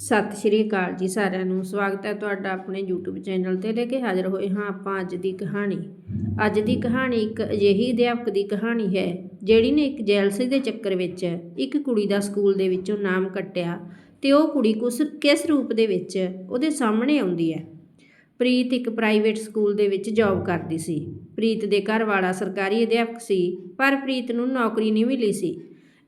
ਸਤਿ ਸ਼੍ਰੀ ਅਕਾਲ ਜੀ ਸਾਰਿਆਂ ਨੂੰ। ਸਵਾਗਤ ਹੈ ਤੁਹਾਡਾ ਆਪਣੇ YouTube ਚੈਨਲ ਤੇ ਲੈ ਕੇ ਹਾਜ਼ਰ ਹੋਏ ਹਾਂ ਆਪਾਂ ਅੱਜ ਦੀ ਕਹਾਣੀ। ਅੱਜ ਦੀ ਕਹਾਣੀ ਇੱਕ ਅਜਿਹੀ ਅਧਿਆਪਕ ਦੀ ਕਹਾਣੀ ਹੈ, ਜਿਹੜੀ ਨੇ ਇੱਕ ਜੈਲਸੀ ਦੇ ਚੱਕਰ ਵਿੱਚ ਇੱਕ ਕੁੜੀ ਦਾ ਸਕੂਲ ਦੇ ਵਿੱਚੋਂ ਨਾਮ ਕੱਟਿਆ ਤੇ ਉਹ ਕੁੜੀ ਕੁਸ ਕਿਸ ਰੂਪ ਦੇ ਵਿੱਚ ਉਹਦੇ ਸਾਹਮਣੇ ਆਉਂਦੀ ਹੈ। ਪ੍ਰੀਤ ਇੱਕ ਪ੍ਰਾਈਵੇਟ ਸਕੂਲ ਦੇ ਵਿੱਚ ਜੌਬ ਕਰਦੀ ਸੀ। ਪ੍ਰੀਤ ਦੇ ਘਰ ਵਾਲਾ ਸਰਕਾਰੀ ਅਧਿਆਪਕ ਸੀ, ਪਰ ਪ੍ਰੀਤ ਨੂੰ ਨੌਕਰੀ ਨਹੀਂ ਮਿਲੀ ਸੀ।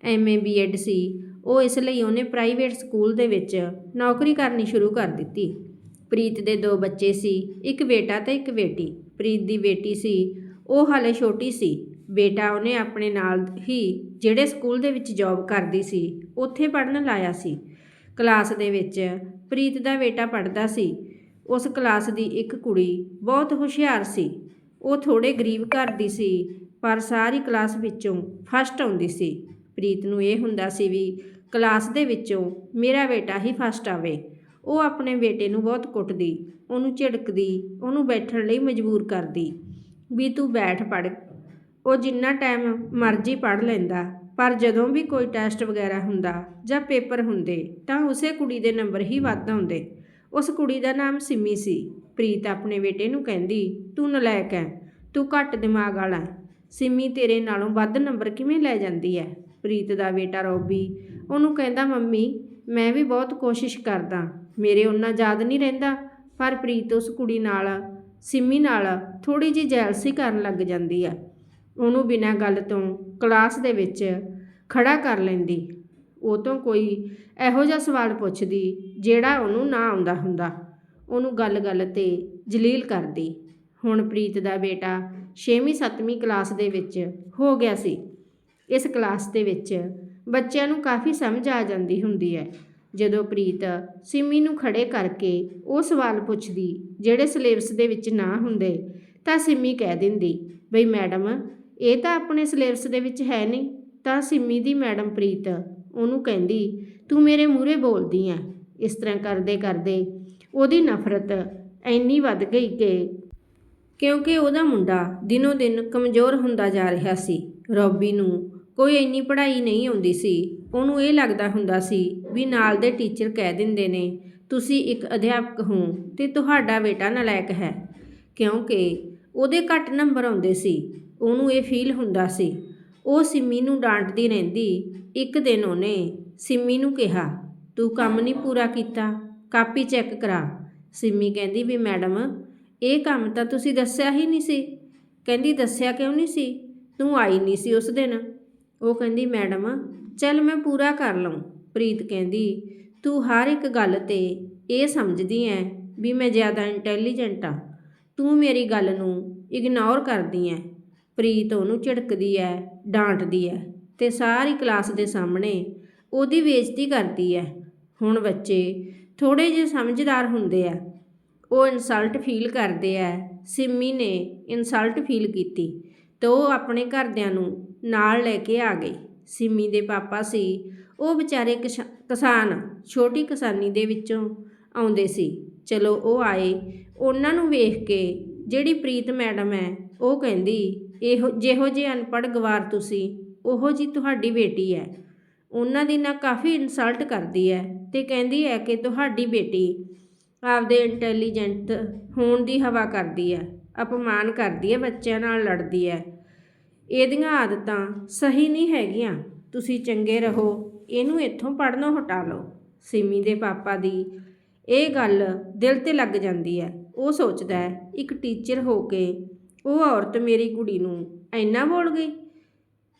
ਐਮਏ ਬੀਐਡ ਸੀ। ਉਹ ਇਸ ਲਈ ਉਹਨੇ ਪ੍ਰਾਈਵੇਟ ਸਕੂਲ ਦੇ ਵਿੱਚ ਨੌਕਰੀ ਕਰਨੀ ਸ਼ੁਰੂ ਕਰ ਦਿੱਤੀ। ਪ੍ਰੀਤ ਦੇ ਦੋ ਬੱਚੇ ਸੀ, ਇੱਕ ਬੇਟਾ ਤੇ ਇੱਕ ਬੇਟੀ। ਪ੍ਰੀਤ ਦੀ ਬੇਟੀ ਸੀ, ਉਹ ਹਾਲੇ ਛੋਟੀ ਸੀ। ਬੇਟਾ ਉਹਨੇ ਆਪਣੇ ਨਾਲ ਹੀ ਜਿਹੜੇ ਸਕੂਲ ਦੇ ਵਿੱਚ ਜੌਬ ਕਰਦੀ ਸੀ, ਉੱਥੇ ਪੜ੍ਹਨ ਲਾਇਆ ਸੀ। ਕਲਾਸ ਦੇ ਵਿੱਚ ਪ੍ਰੀਤ ਦਾ ਬੇਟਾ ਪੜ੍ਹਦਾ ਸੀ। ਉਸ ਕਲਾਸ ਦੀ ਇੱਕ ਕੁੜੀ ਬਹੁਤ ਹੁਸ਼ਿਆਰ ਸੀ। ਉਹ ਥੋੜੇ ਗਰੀਬ ਘਰ ਦੀ ਸੀ, ਪਰ ਸਾਰੀ ਕਲਾਸ ਵਿੱਚੋਂ ਫਸਟ ਆਉਂਦੀ ਸੀ। ਪ੍ਰੀਤ ਨੂੰ ਇਹ ਹੁੰਦਾ ਸੀ ਵੀ ਕਲਾਸ ਦੇ ਵਿੱਚੋਂ ਮੇਰਾ ਬੇਟਾ ਹੀ ਫਸਟ ਆਵੇ। ਉਹ ਆਪਣੇ ਬੇਟੇ ਨੂੰ ਬਹੁਤ ਕੁੱਟਦੀ, ਉਹਨੂੰ ਝਿੜਕਦੀ, ਉਹਨੂੰ ਬੈਠਣ ਲਈ ਮਜਬੂਰ ਕਰਦੀ। ਵੀ ਤੂੰ ਬੈਠ ਪੜ ਉਹ ਜਿੰਨਾ ਟਾਈਮ ਮਰਜ਼ੀ ਪੜ ਲੈਂਦਾ, ਪਰ ਜਦੋਂ ਵੀ ਕੋਈ ਟੈਸਟ ਵਗੈਰਾ ਹੁੰਦਾ ਜਾਂ ਪੇਪਰ ਹੁੰਦੇ, ਤਾਂ ਉਸੇ ਕੁੜੀ ਦੇ ਨੰਬਰ ਹੀ ਵੱਧ ਆਉਂਦੇ। ਉਸ ਕੁੜੀ ਦਾ ਨਾਮ ਸਿੰਮੀ ਸੀ। ਪ੍ਰੀਤ ਆਪਣੇ ਬੇਟੇ ਨੂੰ ਕਹਿੰਦੀ, ਤੂੰ ਨਲਾਇਕ ਹੈ ਤੂੰ ਘੱਟ ਦਿਮਾਗ ਵਾਲਾ ਹੈ ਸਿੰਮੀ ਤੇਰੇ ਨਾਲੋਂ ਵੱਧ ਨੰਬਰ ਕਿਵੇਂ ਲੈ ਜਾਂਦੀ ਹੈ ਪ੍ਰੀਤ ਦਾ ਬੇਟਾ ਰੋਬੀ। ਉਹਨੂੰ ਕਹਿੰਦਾ, ਮੰਮੀ, ਮੈਂ ਵੀ ਬਹੁਤ ਕੋਸ਼ਿਸ਼ ਕਰਦਾ। ਮੇਰੇ ਉਹਨਾਂ ਯਾਦ ਨਹੀਂ ਰਹਿੰਦਾ, ਪਰ ਪ੍ਰੀਤ ਉਸ ਕੁੜੀ ਨਾਲ, ਸਿੰਮੀ ਨਾਲ ਥੋੜੀ ਜਿਹੀ ਜੈਲਸੀ ਕਰਨ ਲੱਗ ਜਾਂਦੀ ਆ। ਉਹਨੂੰ ਬਿਨਾਂ ਗੱਲ ਤੋਂ ਕਲਾਸ ਦੇ ਵਿੱਚ ਖੜਾ ਕਰ ਲੈਂਦੀ। ਉਹ ਤੋਂ ਕੋਈ ਇਹੋ ਜਿਹਾ ਸਵਾਲ ਪੁੱਛਦੀ, ਜਿਹੜਾ ਉਹਨੂੰ ਨਾ ਆਉਂਦਾ ਹੁੰਦਾ। ਉਹਨੂੰ ਗੱਲ-ਗੱਲ ਤੇ ਜਲੀਲ ਕਰਦੀ। ਹੁਣ ਪ੍ਰੀਤ ਦਾ ਬੇਟਾ 6ਵੀਂ 7ਵੀਂ ਕਲਾਸ ਦੇ ਵਿੱਚ ਹੋ ਗਿਆ ਸੀ। ਇਸ ਕਲਾਸ ਦੇ ਵਿੱਚ ਬੱਚਿਆਂ ਨੂੰ ਕਾਫੀ ਸਮਝ ਆ ਜਾਂਦੀ ਹੁੰਦੀ ਹੈ। ਜਦੋਂ ਪ੍ਰੀਤ ਸਿੰਮੀ ਨੂੰ ਖੜੇ ਕਰਕੇ ਉਹ ਸਵਾਲ ਪੁੱਛਦੀ, ਜਿਹੜੇ ਸਿਲੇਬਸ ਦੇ ਵਿੱਚ ਨਾ ਹੁੰਦੇ, ਤਾਂ ਸਿੰਮੀ ਕਹਿ ਦਿੰਦੀ, ਬਈ ਮੈਡਮ, ਇਹ ਤਾਂ ਆਪਣੇ ਸਿਲੇਬਸ ਦੇ ਵਿੱਚ ਹੈ ਨਹੀਂ। ਤਾਂ ਸਿੰਮੀ ਦੀ ਮੈਡਮ ਪ੍ਰੀਤ ਉਹਨੂੰ ਕਹਿੰਦੀ, ਤੂੰ ਮੇਰੇ ਮੂਹਰੇ ਬੋਲਦੀ ਐ। ਇਸ ਤਰ੍ਹਾਂ ਕਰਦੇ ਕਰਦੇ ਉਹਦੀ ਨਫ਼ਰਤ ਇੰਨੀ ਵੱਧ ਗਈ ਕਿ ਕਿਉਂਕਿ ਉਹਦਾ ਮੁੰਡਾ ਦਿਨੋ ਦਿਨ ਕਮਜ਼ੋਰ ਹੁੰਦਾ ਜਾ ਰਿਹਾ ਸੀ। ਰੋਬੀ ਨੂੰ, ਕੋਈ ਇੰਨੀ ਪੜ੍ਹਾਈ ਨਹੀਂ ਆਉਂਦੀ ਸੀ। ਉਹਨੂੰ ਇਹ ਲੱਗਦਾ ਹੁੰਦਾ ਸੀ ਵੀ ਨਾਲ ਦੇ ਟੀਚਰ ਕਹਿ ਦਿੰਦੇ ਨੇ, ਤੁਸੀਂ ਇੱਕ ਅਧਿਆਪਕ ਹੋ ਤੇ ਤੁਹਾਡਾ ਬੇਟਾ ਨਲਾਇਕ ਹੈ। ਕਿਉਂਕਿ ਉਹਦੇ ਘੱਟ ਨੰਬਰ ਆਉਂਦੇ ਸੀ, ਉਹਨੂੰ ਇਹ ਫੀਲ ਹੁੰਦਾ ਸੀ। ਉਹ ਸਿੰਮੀ ਨੂੰ ਡਾਂਟਦੀ ਰਹਿੰਦੀ। ਇੱਕ ਦਿਨ ਉਹਨੇ ਸਿੰਮੀ ਨੂੰ ਕਿਹਾ, ਤੂੰ ਕੰਮ ਨਹੀਂ ਪੂਰਾ ਕੀਤਾ, ਕਾਪੀ ਚੈੱਕ ਕਰਾ। ਸਿੰਮੀ ਕਹਿੰਦੀ ਵੀ, ਮੈਡਮ, ਇਹ ਕੰਮ ਤਾਂ ਤੁਸੀਂ ਦੱਸਿਆ ਹੀ ਨਹੀਂ ਸੀ। ਕਹਿੰਦੀ, ਦੱਸਿਆ ਕਿਉਂ ਨਹੀਂ ਸੀ? ਤੂੰ ਆਈ ਨਹੀਂ ਸੀ ਉਸ ਦਿਨ। ਉਹ ਕਹਿੰਦੀ, ਮੈਡਮ, ਚੱਲ ਮੈਂ ਪੂਰਾ ਕਰ ਲਵਾਂ ਪ੍ਰੀਤ ਕਹਿੰਦੀ, ਤੂੰ ਹਰ ਇੱਕ ਗੱਲ ਤੇ ਇਹ ਸਮਝਦੀ ਐ ਵੀ ਮੈਂ ਜ਼ਿਆਦਾ ਇੰਟੈਲੀਜੈਂਟ ਆ। ਤੂੰ ਮੇਰੀ ਗੱਲ ਨੂੰ ਇਗਨੋਰ ਕਰਦੀ ਐ। ਪ੍ਰੀਤ ਉਹਨੂੰ ਝਿੜਕਦੀ ਐ, ਡਾਂਟਦੀ ਐ ਤੇ ਸਾਰੀ ਕਲਾਸ ਦੇ ਸਾਹਮਣੇ ਉਹਦੀ ਬੇਇੱਜ਼ਤੀ ਕਰਦੀ ਐ। ਹੁਣ ਬੱਚੇ ਥੋੜੇ ਜਿਹੇ ਸਮਝਦਾਰ ਹੁੰਦੇ ਆ। ਉਹ ਇਨਸਲਟ ਫੀਲ ਕਰਦੇ ਆ। ਸਿੰਮੀ ਨੇ ਇਨਸਲਟ ਫੀਲ ਕੀਤੀ। ਤੇ ਉਹ ਆਪਣੇ ਘਰਦਿਆਂ ਨੂੰ ਨਾਲ ਲੈ ਕੇ ਆ ਗਈ ਸਿੰਮੀ ਦੇ ਪਾਪਾ ਸੀ। ਉਹ ਵਿਚਾਰੇ ਕਿਸਾ- ਕਿਸਾਨ, ਛੋਟੀ ਕਿਸਾਨੀ ਦੇ ਵਿੱਚੋਂ ਆਉਂਦੇ ਸੀ। ਚਲੋ ਉਹ ਆਏ। ਉਹਨਾਂ ਨੂੰ ਵੇਖ ਕੇ ਜਿਹੜੀ ਪ੍ਰੀਤ ਮੈਡਮ ਹੈ, ਉਹ ਕਹਿੰਦੀ, ਇਹੋ, ਜਿਹੋ ਜਿਹੇ ਅਨਪੜ੍ਹ ਗਵਾਰ ਤੁਸੀਂ, ਉਹੋ ਜੀ ਤੁਹਾਡੀ ਬੇਟੀ ਹੈ। ਉਹਨਾਂ ਦੀ ਨਾ ਕਾਫੀ ਇਨਸਲਟ ਕਰਦੀ ਹੈ ਤੇ ਕਹਿੰਦੀ ਹੈ ਕਿ ਤੁਹਾਡੀ ਬੇਟੀ ਆਪਦੇ ਇੰਟੈਲੀਜੈਂਟ ਹੋਣ ਦੀ ਹਵਾ ਕਰਦੀ ਹੈ। ਅਪਮਾਨ ਕਰਦੀ ਹੈ, ਬੱਚਿਆਂ ਨਾਲ ਲੜਦੀ ਹੈ। ਇਹਦੀਆਂ ਆਦਤਾਂ ਸਹੀ ਨਹੀਂ ਹੈਗੀਆਂ। ਤੁਸੀਂ ਚੰਗੇ ਰਹੋ, ਇਹਨੂੰ ਇੱਥੋਂ ਪੜਨੋਂ ਹਟਾ ਲਓ। ਸਿਮੀ ਦੇ ਪਾਪਾ ਦੀ ਇਹ ਗੱਲ ਦਿਲ ਤੇ ਲੱਗ ਜਾਂਦੀ ਹੈ। ਉਹ ਸੋਚਦਾ ਹੈ, ਇੱਕ ਟੀਚਰ ਹੋ ਕੇ ਉਹ ਔਰਤ ਮੇਰੀ ਕੁੜੀ ਨੂੰ ਇੰਨਾ ਬੋਲ ਗਈ।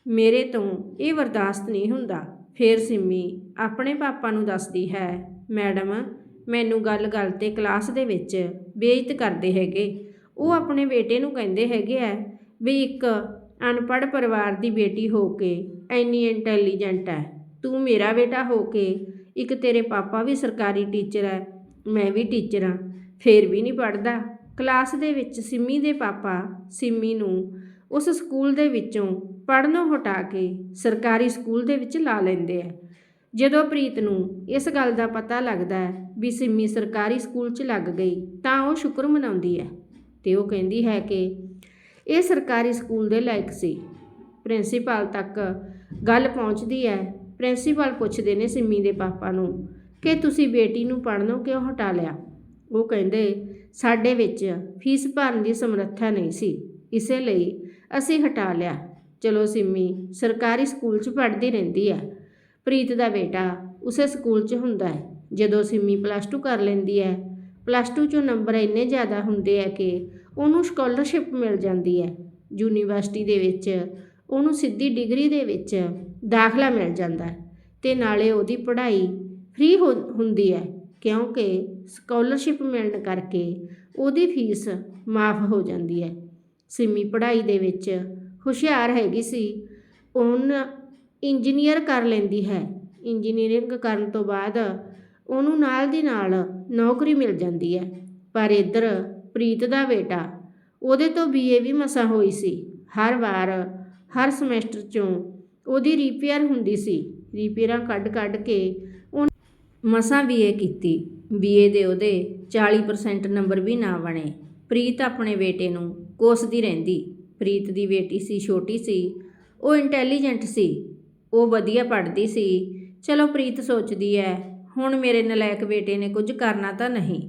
ਮੇਰੇ ਤੋਂ ਇਹ ਬਰਦਾਸ਼ਤ ਨਹੀਂ ਹੁੰਦਾ। ਫਿਰ ਸਿੰਮੀ ਆਪਣੇ ਪਾਪਾ ਨੂੰ ਦੱਸਦੀ ਹੈ, ਮੈਡਮ, ਮੈਨੂੰ ਗੱਲ-ਗੱਲ ਤੇ ਕਲਾਸ ਦੇ ਵਿੱਚ ਬੇਇੱਜ਼ਤ ਕਰਦੇ ਹੈਗੇ। ਉਹ ਆਪਣੇ ਬੇਟੇ ਨੂੰ ਕਹਿੰਦੇ ਹੈਗੇ ਆ ਵੀ ਇੱਕ ਅਨਪੜ੍ਹ ਪਰਿਵਾਰ ਦੀ ਬੇਟੀ ਹੋ ਕੇ ਐਨੀ ਇੰਟੈਲੀਜੈਂਟ ਹੈ। ਤੂੰ ਮੇਰਾ ਬੇਟਾ ਹੋ ਕੇ ਇੱਕ ਤੇਰੇ ਪਾਪਾ ਵੀ ਸਰਕਾਰੀ ਟੀਚਰ ਹੈ, ਮੈਂ ਵੀ ਟੀਚਰ ਹਾਂ, ਫੇਰ ਵੀ ਨਹੀਂ ਪੜਦਾ ਕਲਾਸ ਦੇ ਵਿੱਚ ਸਿੰਮੀ ਦੇ ਪਾਪਾ ਸਿੰਮੀ ਨੂੰ ਉਸ ਸਕੂਲ ਦੇ ਵਿੱਚੋਂ ਪੜਨੋਂ ਹਟਾ ਕੇ ਸਰਕਾਰੀ ਸਕੂਲ ਦੇ ਵਿੱਚ ਲਾ ਲੈਂਦੇ ਆ। ਜਦੋਂ ਪ੍ਰੀਤ ਨੂੰ ਇਸ ਗੱਲ ਦਾ ਪਤਾ ਲੱਗਦਾ ਹੈ ਵੀ ਸਿੰਮੀ ਸਰਕਾਰੀ ਸਕੂਲ 'ਚ ਲੱਗ ਗਈ ਤਾਂ ਉਹ ਸ਼ੁਕਰ ਮਨਾਉਂਦੀ ਹੈ। ਤੇ ਉਹ ਕਹਿੰਦੀ ਹੈ ਕਿ ਇਹ ਸਰਕਾਰੀ ਸਕੂਲ ਦੇ ਲਾਇਕ ਸੀ। ਪ੍ਰਿੰਸੀਪਲ ਤੱਕ ਗੱਲ ਪਹੁੰਚਦੀ ਹੈ। ਪ੍ਰਿੰਸੀਪਲ ਪੁੱਛਦੇ ਨੇ ਸਿੰਮੀ ਦੇ ਪਾਪਾ ਨੂੰ, ਕਿ ਤੁਸੀਂ ਬੇਟੀ ਨੂੰ ਪੜ੍ਹਨੋਂ ਕਿਉਂ ਹਟਾ ਲਿਆ? ਉਹ ਕਹਿੰਦੇ, ਸਾਡੇ ਵਿੱਚ ਫੀਸ ਭਰਨ ਦੀ ਸਮਰੱਥਾ ਨਹੀਂ ਸੀ। ਇਸੇ ਲਈ ਅਸੀਂ ਹਟਾ ਲਿਆ। ਚਲੋ ਸਿੰਮੀ, ਸਰਕਾਰੀ ਸਕੂਲ 'ਚ ਪੜ੍ਹਦੀ ਰਹਿੰਦੀ ਹੈ। ਪ੍ਰੀਤ ਦਾ ਬੇਟਾ ਉਸੇ ਸਕੂਲ 'ਚ ਹੁੰਦਾ ਹੈ। ਜਦੋਂ ਸਿੰਮੀ ਪਲੱਸ 2 ਕਰ ਲੈਂਦੀ ਹੈ ਪਲੱਸ 2 ਚੋਂ ਨੰਬਰ ਇੰਨੇ ਜ਼ਿਆਦਾ ਹੁੰਦੇ ਆ ਕਿ ਉਹਨੂੰ ਸਕਾਲਰਸ਼ਿਪ ਮਿਲ ਜਾਂਦੀ ਹੈ। ਯੂਨੀਵਰਸਿਟੀ ਦੇ ਵਿੱਚ, ਉਹਨੂੰ ਸਿੱਧੀ ਡਿਗਰੀ ਦੇ ਵਿੱਚ ਦਾਖਲਾ ਮਿਲ ਜਾਂਦਾ ਹੈ ਤੇ ਨਾਲੇ ਉਹਦੀ ਪੜ੍ਹਾਈ ਫ੍ਰੀ ਹੁੰਦੀ ਹੈ ਕਿਉਂਕਿ ਸਕਾਲਰਸ਼ਿਪ ਮਿਲਣ ਕਰਕੇ ਉਹਦੀ ਫੀਸ ਮਾਫ ਹੋ ਜਾਂਦੀ ਹੈ। ਸਿੰਮੀ ਪੜ੍ਹਾਈ ਦੇ ਵਿੱਚ ਹੁਸ਼ਿਆਰ ਹੈਗੀ ਸੀ, ਉਹਨ ਇੰਜੀਨੀਅਰ ਕਰ ਲੈਂਦੀ ਹੈ। ਇੰਜੀਨੀਅਰਿੰਗ ਕਰਨ ਤੋਂ ਬਾਅਦ ਉਹਨੂੰ ਨਾਲ ਦੀ ਨਾਲ ਨੌਕਰੀ ਮਿਲ ਜਾਂਦੀ ਹੈ। ਪਰ ਇੱਧਰ ਪ੍ਰੀਤ ਦਾ ਬੇਟਾ, ਉਹਦੇ ਤੋਂ ਬੀਏ ਵੀ ਮਸਾਂ ਹੋਈ ਸੀ। ਹਰ ਵਾਰ, ਹਰ ਸਮੈਸਟਰ ਚੋਂ ਉਹਦੀ ਰੀਪੇਅਰ ਹੁੰਦੀ ਸੀ। ਰੀਪੇਅਰਾਂ ਕੱਢ ਕੱਢ ਕੇ ਉਹ ਮਸਾਂ ਬੀਏ ਕੀਤੀ। ਬੀਏ ਦੇ ਉਹਦੇ 40% ਨੰਬਰ ਵੀ ਨਾ ਬਣੇ। ਪ੍ਰੀਤ ਆਪਣੇ ਬੇਟੇ ਨੂੰ ਕੋਸਦੀ ਰਹਿੰਦੀ। ਪ੍ਰੀਤ ਦੀ ਬੇਟੀ ਸੀ, ਛੋਟੀ ਸੀ। ਉਹ ਇੰਟੈਲੀਜੈਂਟ ਸੀ। ਉਹ ਵਧੀਆ ਪੜ੍ਹਦੀ ਸੀ। ਚਲੋ ਪ੍ਰੀਤ ਸੋਚਦੀ ਹੈ ਹੁਣ ਮੇਰੇ ਨਲਾਇਕ ਬੇਟੇ ਨੇ ਕੁਝ ਕਰਨਾ ਤਾਂ ਨਹੀਂ।